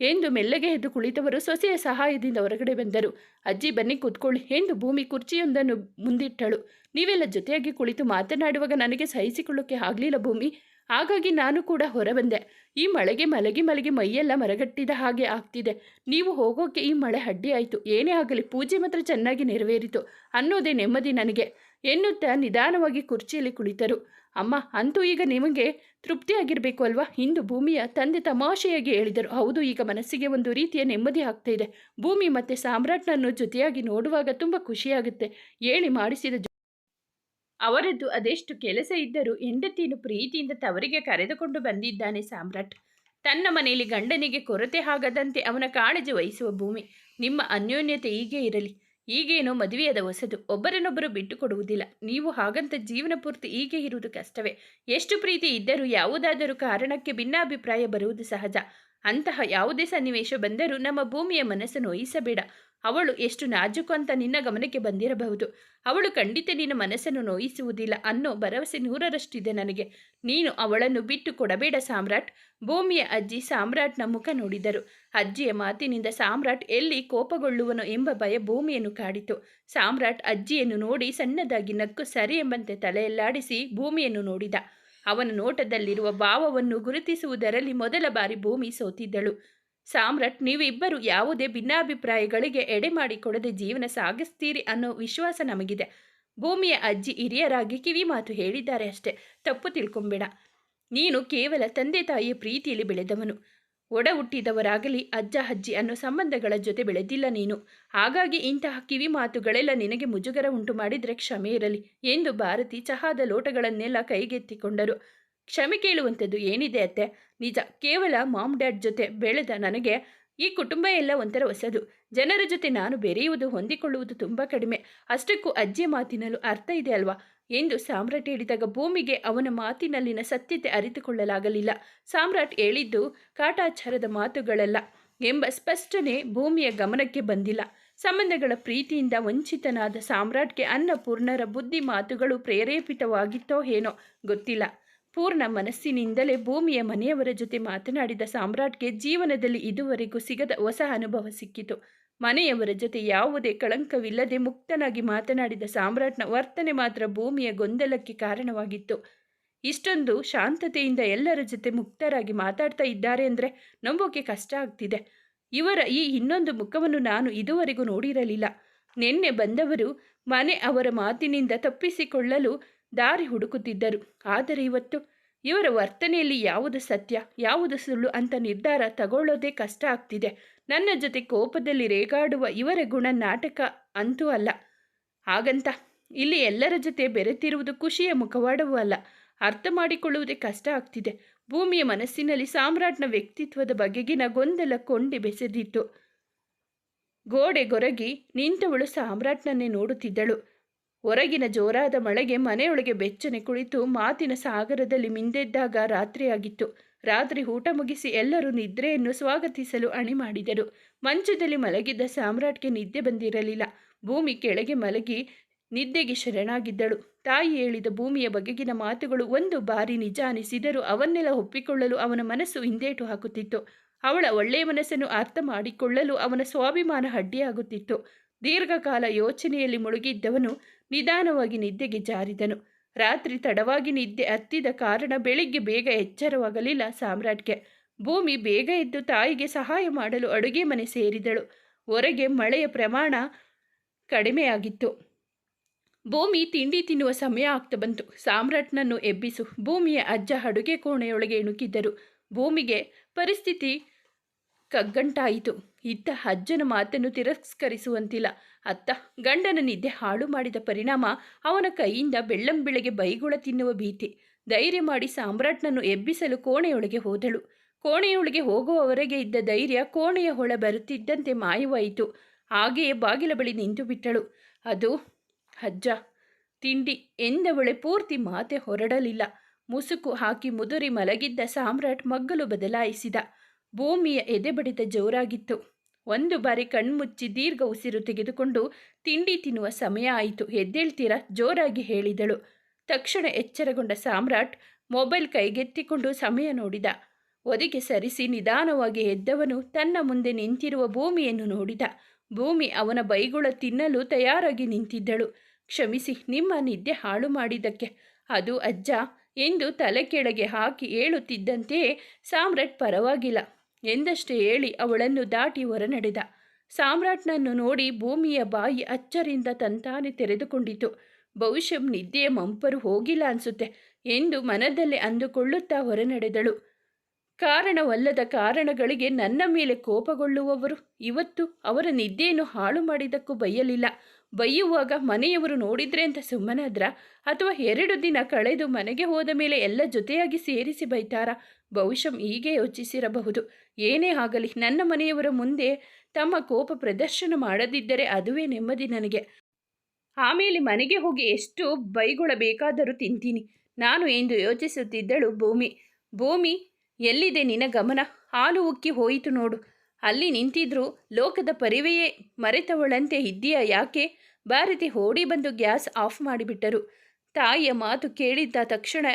ಎಂದು ಮೆಲ್ಲಗೆ ಎದ್ದು ಕುಳಿತವರು ಸೊಸೆಯ ಸಹಾಯದಿಂದ ಹೊರಗಡೆ ಬಂದರು. ಅಜ್ಜಿ, ಬನ್ನಿ ಕೂತ್ಕೊಳ್ಳಿ. ಎಂದು ಭೂಮಿ ಕುರ್ಚಿಯೊಂದನ್ನು ಮುಂದಿಟ್ಟಳು. ನೀವೆಲ್ಲ ಜೊತೆಯಾಗಿ ಕುಳಿತು ಮಾತನಾಡುವಾಗ ನನಗೆ ಸಹಿಸಿಕೊಳ್ಳೋಕೆ ಆಗಲಿಲ್ಲ ಭೂಮಿ. ಹಾಗಾಗಿ ನಾನು ಕೂಡ ಹೊರಬಂದೆ. ಈ ಮಳೆಗೆ ಮಲಗಿ ಮಲಗಿ ಮೈಯೆಲ್ಲ ಮರಗಟ್ಟಿದ ಹಾಗೆ ಆಗ್ತಿದೆ. ನೀವು ಹೋಗೋಕೆ ಈ ಮಳೆ ಅಡ್ಡಿ ಆಯಿತು. ಏನೇ ಆಗಲಿ ಪೂಜೆ ಮಾತ್ರ ಚೆನ್ನಾಗಿ ನೆರವೇರಿತು. ಅನ್ನೋದೇ ನೆಮ್ಮದಿ ನನಗೆ. ಎನ್ನುತ್ತಾ ನಿಧಾನವಾಗಿ ಕುರ್ಚಿಯಲ್ಲಿ ಕುಳಿತರು. ಅಮ್ಮ, ಅಂತೂ ಈಗ ನಿಮಗೆ ತೃಪ್ತಿಯಾಗಿರಬೇಕು ಅಲ್ವಾ? ಇಂದು ಭೂಮಿಯ ತಂದೆ ತಮಾಷೆಯಾಗಿ ಹೇಳಿದರು. ಹೌದು, ಈಗ ಮನಸ್ಸಿಗೆ ಒಂದು ರೀತಿಯ ನೆಮ್ಮದಿ ಆಗ್ತಾ ಇದೆ. ಭೂಮಿ ಮತ್ತು ಸಾಮ್ರಾಟ್ನನ್ನು ಜೊತೆಯಾಗಿ ನೋಡುವಾಗ ತುಂಬ ಖುಷಿಯಾಗುತ್ತೆ. ಹೇಳಿ ಮಾಡಿಸಿದ ಅವರದ್ದು ಅದೆಷ್ಟು ಕೆಲಸ ಇದ್ದರೂ ಹೆಂಡತಿಯನ್ನು ಪ್ರೀತಿಯಿಂದ ತವರಿಗೆ ಕರೆದುಕೊಂಡು ಬಂದಿದ್ದಾನೆ ಸಾಮ್ರಾಟ್. ತನ್ನ ಮನೆಯಲ್ಲಿ ಗಂಡನಿಗೆ ಕೊರತೆ ಆಗದಂತೆ ಅವನ ಕಾಳಜಿ ವಹಿಸುವ ಭೂಮಿ. ನಿಮ್ಮ ಅನ್ಯೋನ್ಯತೆ ಹೀಗೆ ಇರಲಿ. ಈಗೇನೋ ಮದುವೆಯಾದ ಹೊಸದು. ಒಬ್ಬರನ್ನೊಬ್ಬರು ಬಿಟ್ಟು ಕೊಡುವುದಿಲ್ಲ ನೀವು ಹಾಗಂತ ಜೀವನ ಪೂರ್ತಿ ಹೀಗೆ ಇರುವುದು ಕಷ್ಟವೇ. ಎಷ್ಟು ಪ್ರೀತಿ ಇದ್ದರೂ ಯಾವುದಾದರೂ ಕಾರಣಕ್ಕೆ ಭಿನ್ನಾಭಿಪ್ರಾಯ ಬರುವುದು ಸಹಜ. ಅಂತಹ ಯಾವುದೇ ಸನ್ನಿವೇಶ ಬಂದರೂ ನಮ್ಮ ಭೂಮಿಯ ಮನಸ್ಸನ್ನು ನೋಯಿಸಬೇಡ ಅವಳು ಎಷ್ಟು ನಾಜುಕು ಅಂತ ನಿನ್ನ ಗಮನಕ್ಕೆ ಬಂದಿರಬಹುದು. ಅವಳು ಖಂಡಿತ ನಿನ್ನ ಮನಸ್ಸನ್ನು ನೋಯಿಸುವುದಿಲ್ಲ ಅನ್ನೋ ಭರವಸೆ ನೂರರಷ್ಟಿದೆ ನನಗೆ. ನೀನು ಅವಳನ್ನು ಬಿಟ್ಟು ಕೊಡಬೇಡ ಸಾಮ್ರಾಟ್. ಭೂಮಿಯ ಅಜ್ಜಿ ಸಾಮ್ರಾಟ್ನ ಮುಖ ನೋಡಿದರು. ಅಜ್ಜಿಯ ಮಾತಿನಿಂದ ಸಾಮ್ರಾಟ್ ಎಲ್ಲಿ ಕೋಪಗೊಳ್ಳುವನು ಎಂಬ ಭಯ ಭೂಮಿಯನ್ನು ಕಾಡಿತು. ಸಾಮ್ರಾಟ್ ಅಜ್ಜಿಯನ್ನು ನೋಡಿ ಸಣ್ಣದಾಗಿ ನಕ್ಕು ಸರಿ ಎಂಬಂತೆ ತಲೆಯಲ್ಲಾಡಿಸಿ ಭೂಮಿಯನ್ನು ನೋಡಿದ. ಅವನ ನೋಟದಲ್ಲಿರುವ ಭಾವವನ್ನು ಗುರುತಿಸುವುದರಲ್ಲಿ ಮೊದಲ ಬಾರಿ ಭೂಮಿ ಸೋತಿದ್ದಳು. ಸಾಮ್ರಾಟ್, ನೀವಿಬ್ಬರು ಯಾವುದೇ ಭಿನ್ನಾಭಿಪ್ರಾಯಗಳಿಗೆ ಎಡೆ ಮಾಡಿಕೊಡದೆ ಜೀವನ ಸಾಗಿಸ್ತೀರಿ ಅನ್ನೋ ವಿಶ್ವಾಸ ನಮಗಿದೆ. ಭೂಮಿಯ ಅಜ್ಜಿ ಹಿರಿಯರಾಗಿ ಕಿವಿ ಮಾತು ಹೇಳಿದ್ದಾರೆ ಅಷ್ಟೇ. ತಪ್ಪು ತಿಳ್ಕೊಂಬೇಡ. ನೀನು ಕೇವಲ ತಂದೆ ತಾಯಿಯ ಪ್ರೀತಿಯಲ್ಲಿ ಬೆಳೆದವನು. ಒಡ ಹುಟ್ಟಿದವರಾಗಲಿ ಅಜ್ಜ, ಅಜ್ಜಿ ಅನ್ನೋ ಸಂಬಂಧಗಳ ಜೊತೆ ಬೆಳೆದಿಲ್ಲ ನೀನು. ಹಾಗಾಗಿ ಇಂತಹ ಕಿವಿ ಮಾತುಗಳೆಲ್ಲ ನಿನಗೆ ಮುಜುಗರ ಉಂಟು ಮಾಡಿದರೆ ಕ್ಷಮೆ ಇರಲಿ ಎಂದು ಭಾರತಿ ಚಹಾದ ಲೋಟಗಳನ್ನೆಲ್ಲ ಕೈಗೆತ್ತಿಕೊಂಡರು. ಕ್ಷಮೆ ಕೇಳುವಂಥದ್ದು ಏನಿದೆ ಅತ್ತೆ? ನಿಜ, ಕೇವಲ ಮಾಮ್ ಡ್ಯಾಡ್ ಜೊತೆ ಬೆಳೆದ ನನಗೆ ಈ ಕುಟುಂಬ ಎಲ್ಲ ಒಂಥರ ಹೊಸದು. ಜನರ ಜೊತೆ ನಾನು ಬೆರೆಯುವುದು, ಹೊಂದಿಕೊಳ್ಳುವುದು ತುಂಬ ಕಡಿಮೆ. ಅಷ್ಟಕ್ಕೂ ಅಜ್ಜಿಯ ಮಾತಿನಲ್ಲೂ ಅರ್ಥ ಇದೆ ಅಲ್ವಾ? ಎಂದು ಸಾಮ್ರಾಟ್ ಹೇಳಿದಾಗ ಭೂಮಿಗೆ ಅವನ ಮಾತಿನಲ್ಲಿನ ಸತ್ಯತೆ ಅರಿತುಕೊಳ್ಳಲಾಗಲಿಲ್ಲ. ಸಾಮ್ರಾಟ್ ಹೇಳಿದ್ದು ಕಾಟಾಚಾರದ ಮಾತುಗಳಲ್ಲ ಎಂಬ ಸ್ಪಷ್ಟನೆ ಭೂಮಿಯ ಗಮನಕ್ಕೆ ಬಂದಿಲ್ಲ. ಸಂಬಂಧಗಳ ಪ್ರೀತಿಯಿಂದ ವಂಚಿತನಾದ ಸಾಮ್ರಾಟ್ಗೆ ಅನ್ನಪೂರ್ಣರ ಬುದ್ಧಿ ಮಾತುಗಳು ಪ್ರೇರೇಪಿತವಾಗಿತ್ತೋ ಏನೋ ಗೊತ್ತಿಲ್ಲ. ಪೂರ್ಣ ಮನಸ್ಸಿನಿಂದಲೇ ಭೂಮಿಯ ಮನೆಯವರ ಜೊತೆ ಮಾತನಾಡಿದ ಸಾಮ್ರಾಟ್ಗೆ ಜೀವನದಲ್ಲಿ ಇದುವರೆಗೂ ಸಿಗದ ಹೊಸ ಅನುಭವ ಸಿಕ್ಕಿತು. ಮನೆಯವರ ಜೊತೆ ಯಾವುದೇ ಕಳಂಕವಿಲ್ಲದೆ ಮುಕ್ತನಾಗಿ ಮಾತನಾಡಿದ ಸಾಮ್ರಾಟ್ನ ವರ್ತನೆ ಮಾತ್ರ ಭೂಮಿಯ ಗೊಂದಲಕ್ಕೆ ಕಾರಣವಾಗಿತ್ತು. ಇಷ್ಟೊಂದು ಶಾಂತತೆಯಿಂದ ಎಲ್ಲರ ಜೊತೆ ಮುಕ್ತರಾಗಿ ಮಾತಾಡ್ತಾ ಇದ್ದಾರೆ ಅಂದರೆ ನಂಬೋಕೆ ಕಷ್ಟ ಆಗ್ತಿದೆ. ಇವರ ಈ ಇನ್ನೊಂದು ಮುಖವನ್ನು ನಾನು ಇದುವರೆಗೂ ನೋಡಿರಲಿಲ್ಲ. ನಿನ್ನೆ ಬಂದವರು ಮನೆ ಅವರ ಮಾತಿನಿಂದ ತಪ್ಪಿಸಿಕೊಳ್ಳಲು ದಾರಿ ಹುಡುಕುತ್ತಿದ್ದರು. ಆದರೆ ಇವತ್ತು ಇವರ ವರ್ತನೆಯಲ್ಲಿ ಯಾವುದು ಸತ್ಯ, ಯಾವುದು ಸುಳ್ಳು ಅಂತ ನಿರ್ಧಾರ ತಗೊಳ್ಳೋದೇ ಕಷ್ಟ ಆಗ್ತಿದೆ. ನನ್ನ ಜೊತೆ ಕೋಪದಲ್ಲಿ ರೇಗಾಡುವ ಇವರ ಗುಣ ನಾಟಕ ಅಂತೂ ಅಲ್ಲ. ಹಾಗಂತ ಇಲ್ಲಿ ಎಲ್ಲರ ಜೊತೆ ಬೆರೆತಿರುವುದು ಖುಷಿಯ ಮುಖವಾಡವೂ ಅಲ್ಲ. ಅರ್ಥ ಮಾಡಿಕೊಳ್ಳುವುದೇ ಕಷ್ಟ ಆಗ್ತಿದೆ. ಭೂಮಿಯ ಮನಸ್ಸಿನಲ್ಲಿ ಸಾಮ್ರಾಟ್ನ ವ್ಯಕ್ತಿತ್ವದ ಬಗೆಗಿನ ಗೊಂದಲ ಕೊಂಡಿ ಬೆಸೆದಿತ್ತು. ಗೋಡೆ ಗೊರಗಿ ನಿಂತವಳು ಸಾಮ್ರಾಟ್ನನ್ನೇ ನೋಡುತ್ತಿದ್ದಳು. ಹೊರಗಿನ ಜೋರಾದ ಮಳೆಗೆ ಮನೆಯೊಳಗೆ ಬೆಚ್ಚನೆ ಕುಳಿತು ಮಾತಿನ ಸಾಗರದಲ್ಲಿ ಮಿಂದೆದ್ದಾಗ ರಾತ್ರಿಯಾಗಿತ್ತು. ರಾತ್ರಿ ಊಟ ಮುಗಿಸಿ ಎಲ್ಲರೂ ನಿದ್ರೆಯನ್ನು ಸ್ವಾಗತಿಸಲು ಅಣಿ ಮಾಡಿದರು. ಮಂಚದಲ್ಲಿ ಮಲಗಿದ್ದ ಸಾಮ್ರಾಟ್ಗೆ ನಿದ್ದೆ ಬಂದಿರಲಿಲ್ಲ. ಭೂಮಿ ಕೆಳಗೆ ಮಲಗಿ ನಿದ್ದೆಗೆ ಶರಣಾಗಿದ್ದಳು. ತಾಯಿ ಹೇಳಿದ ಭೂಮಿಯ ಬಗೆಗಿನ ಮಾತುಗಳು ಒಂದು ಬಾರಿ ನಿಜ ಅನಿಸಿದರೂ ಅವನ್ನೆಲ್ಲ ಒಪ್ಪಿಕೊಳ್ಳಲು ಅವನ ಮನಸ್ಸು ಹಿಂದೇಟು ಹಾಕುತ್ತಿತ್ತು. ಅವಳ ಒಳ್ಳೆಯ ಮನಸ್ಸನ್ನು ಅರ್ಥ ಮಾಡಿಕೊಳ್ಳಲು ಅವನ ಸ್ವಾಭಿಮಾನ ಅಡ್ಡಿಯಾಗುತ್ತಿತ್ತು. ದೀರ್ಘಕಾಲ ಯೋಚನೆಯಲ್ಲಿ ಮುಳುಗಿದ್ದವನು ನಿಧಾನವಾಗಿ ನಿದ್ದೆಗೆ ಜಾರಿದನು. ರಾತ್ರಿ ತಡವಾಗಿ ನಿದ್ದೆ ಹತ್ತಿದ ಕಾರಣ ಬೆಳಿಗ್ಗೆ ಬೇಗ ಎಚ್ಚರವಾಗಲಿಲ್ಲ ಸಾಮ್ರಾಟ್ಗೆ. ಭೂಮಿ ಬೇಗ ಎದ್ದು ತಾಯಿಗೆ ಸಹಾಯ ಮಾಡಲು ಅಡುಗೆ ಮನೆ ಸೇರಿದಳು. ಹೊರಗೆ ಮಳೆಯ ಪ್ರಮಾಣ ಕಡಿಮೆಯಾಗಿತ್ತು. ಭೂಮಿ ತಿಂಡಿ ತಿನ್ನುವ ಸಮಯ ಆಗ್ತಾ ಬಂತು. ಸಾಮ್ರಾಟ್ನನ್ನು ಎಬ್ಬಿಸು. ಭೂಮಿಯ ಅಜ್ಜ ಅಡುಗೆ ಕೋಣೆಯೊಳಗೆ ಇಣುಕಿದ್ದರು ಭೂಮಿಗೆ ಪರಿಸ್ಥಿತಿ ಕಗ್ಗಂಟಾಯಿತು. ಇತ್ತ ಅಜ್ಜನ ಮಾತನ್ನು ತಿರಸ್ಕರಿಸುವಂತಿಲ್ಲ. ಅತ್ತ ಗಂಡನ ನಿದ್ದೆ ಹಾಳು ಮಾಡಿದ ಪರಿಣಾಮ ಅವನ ಕೈಯಿಂದ ಬೆಳ್ಳಂಬಿಳೆಗೆ ಬೈಗುಳ ತಿನ್ನುವ ಭೀತಿ. ಧೈರ್ಯ ಮಾಡಿ ಸಾಮ್ರಾಟ್ನನ್ನು ಎಬ್ಬಿಸಲು ಕೋಣೆಯೊಳಗೆ ಹೋದಳು. ಕೋಣೆಯೊಳಗೆ ಹೋಗುವವರೆಗೆ ಇದ್ದ ಧೈರ್ಯ ಕೋಣೆಯ ಹೊಳ ಬರುತ್ತಿದ್ದಂತೆ ಮಾಯವಾಯಿತು. ಹಾಗೆಯೇ ಬಾಗಿಲ ಬಳಿ ನಿಂತು ಬಿಟ್ಟಳು. ಅದು ಅಜ್ಜ, ತಿಂಡಿ ಎಂದವಳೆ ಪೂರ್ತಿ ಮಾತೆ ಹೊರಡಲಿಲ್ಲ. ಮುಸುಕು ಹಾಕಿ ಮುದುರಿ ಮಲಗಿದ್ದ ಸಾಮ್ರಾಟ್ ಮಗ್ಗಲು ಬದಲಾಯಿಸಿದ. ಭೂಮಿಯ ಎದೆಬಡಿತ ಜೋರಾಗಿತ್ತು. ಒಂದು ಬಾರಿ ಕಣ್ಮುಚ್ಚಿ ದೀರ್ಘ ಉಸಿರು ತೆಗೆದುಕೊಂಡು ತಿಂಡಿ ತಿನ್ನುವ ಸಮಯ ಆಯಿತು. ಎದ್ದೇಳ್ತೀರಾ? ಜೋರಾಗಿ ಹೇಳಿದಳು. ತಕ್ಷಣ ಎಚ್ಚರಗೊಂಡ ಸಾಮ್ರಾಟ್ ಮೊಬೈಲ್ ಕೈಗೆತ್ತಿಕೊಂಡು ಸಮಯ ನೋಡಿದ. ಒದಿಗೆ ಸರಿಸಿ ನಿಧಾನವಾಗಿ ಎದ್ದವನು ತನ್ನ ಮುಂದೆ ನಿಂತಿರುವ ಭೂಮಿಯನ್ನು ನೋಡಿದ. ಭೂಮಿ ಅವನ ಬೈಗುಳ ತಿನ್ನಲು ತಯಾರಾಗಿ ನಿಂತಿದ್ದಳು. ಕ್ಷಮಿಸಿ, ನಿಮ್ಮ ನಿದ್ದೆ ಹಾಳು ಮಾಡಿದ್ದಕ್ಕೆ. ಅದು ಅಜ್ಜ ಎಂದು ತಲೆ ಕೆಳಗೆ ಹಾಕಿ ಹೇಳುತ್ತಿದ್ದಂತೆಯೇ ಸಾಮ್ರಾಟ್ ಪರವಾಗಿಲ್ಲ. ಎಂದಷ್ಟೇ ಹೇಳಿ ಅವಳನ್ನು ದಾಟಿ ಹೊರನಡೆದ. ಸಾಮ್ರಾಟ್ನನ್ನು ನೋಡಿ ಭೂಮಿಯ ಬಾಯಿ ಅಚ್ಚರಿಂದ ತಂತಾನೆ ತೆರೆದುಕೊಂಡಿತು. ಬಹುಶಃ ನಿದ್ದೆಯ ಮಂಪರು ಹೋಗಿಲ್ಲ ಅನ್ಸುತ್ತೆ ಎಂದು ಮನದಲ್ಲಿ ಅಂದುಕೊಳ್ಳುತ್ತಾ ಹೊರನಡೆದಳು. ಕಾರಣವಲ್ಲದ ಕಾರಣಗಳಿಗೆ ನನ್ನ ಮೇಲೆ ಕೋಪಗೊಳ್ಳುವವರು ಇವತ್ತು ಅವರ ನಿದ್ದೆಯನ್ನು ಹಾಳು ಮಾಡಿದ್ದಕ್ಕೂ ಬೈಯಲಿಲ್ಲ. ಬೈಯುವಾಗ ಮನೆಯವರು ನೋಡಿದ್ರೆ ಅಂತ ಸುಮ್ಮನಾದ್ರ? ಅಥವಾ ಎರಡು ದಿನ ಕಳೆದು ಮನೆಗೆ ಹೋದ ಮೇಲೆ ಎಲ್ಲ ಜೊತೆಯಾಗಿ ಸೇರಿಸಿ ಬೈತಾರ? ಬಹುಶಃ ಹೀಗೆ ಯೋಚಿಸಿರಬಹುದು. ಏನೇ ಆಗಲಿ, ನನ್ನ ಮನೆಯವರ ಮುಂದೆ ತಮ್ಮ ಕೋಪ ಪ್ರದರ್ಶನ ಮಾಡದಿದ್ದರೆ ಅದುವೇ ನೆಮ್ಮದಿ ನನಗೆ. ಆಮೇಲೆ ಮನೆಗೆ ಹೋಗಿ ಎಷ್ಟು ಬೈಗೊಳ್ಳಬೇಕಾದರೂ ತಿಂತೀನಿ. ನಾನು ಎಂದು ಯೋಚಿಸುತ್ತಿದ್ದಳು ಭೂಮಿ. ಭೂಮಿ, ಎಲ್ಲಿದೆ ನಿನ್ನ ಗಮನ? ಹಾಲು ಉಕ್ಕಿ ಹೋಯಿತು ನೋಡು. ಅಲ್ಲಿ ನಿಂತಿದ್ರು ಲೋಕದ ಪರಿವೆಯೇ ಮರೆತವಳಂತೆ ಇದ್ದೀಯ ಯಾಕೆ? ಭಾರತಿ ಓಡಿ ಬಂದು ಗ್ಯಾಸ್ ಆಫ್ ಮಾಡಿಬಿಟ್ಟರು. ತಾಯಿಯ ಮಾತು ಕೇಳಿದ್ದ ತಕ್ಷಣ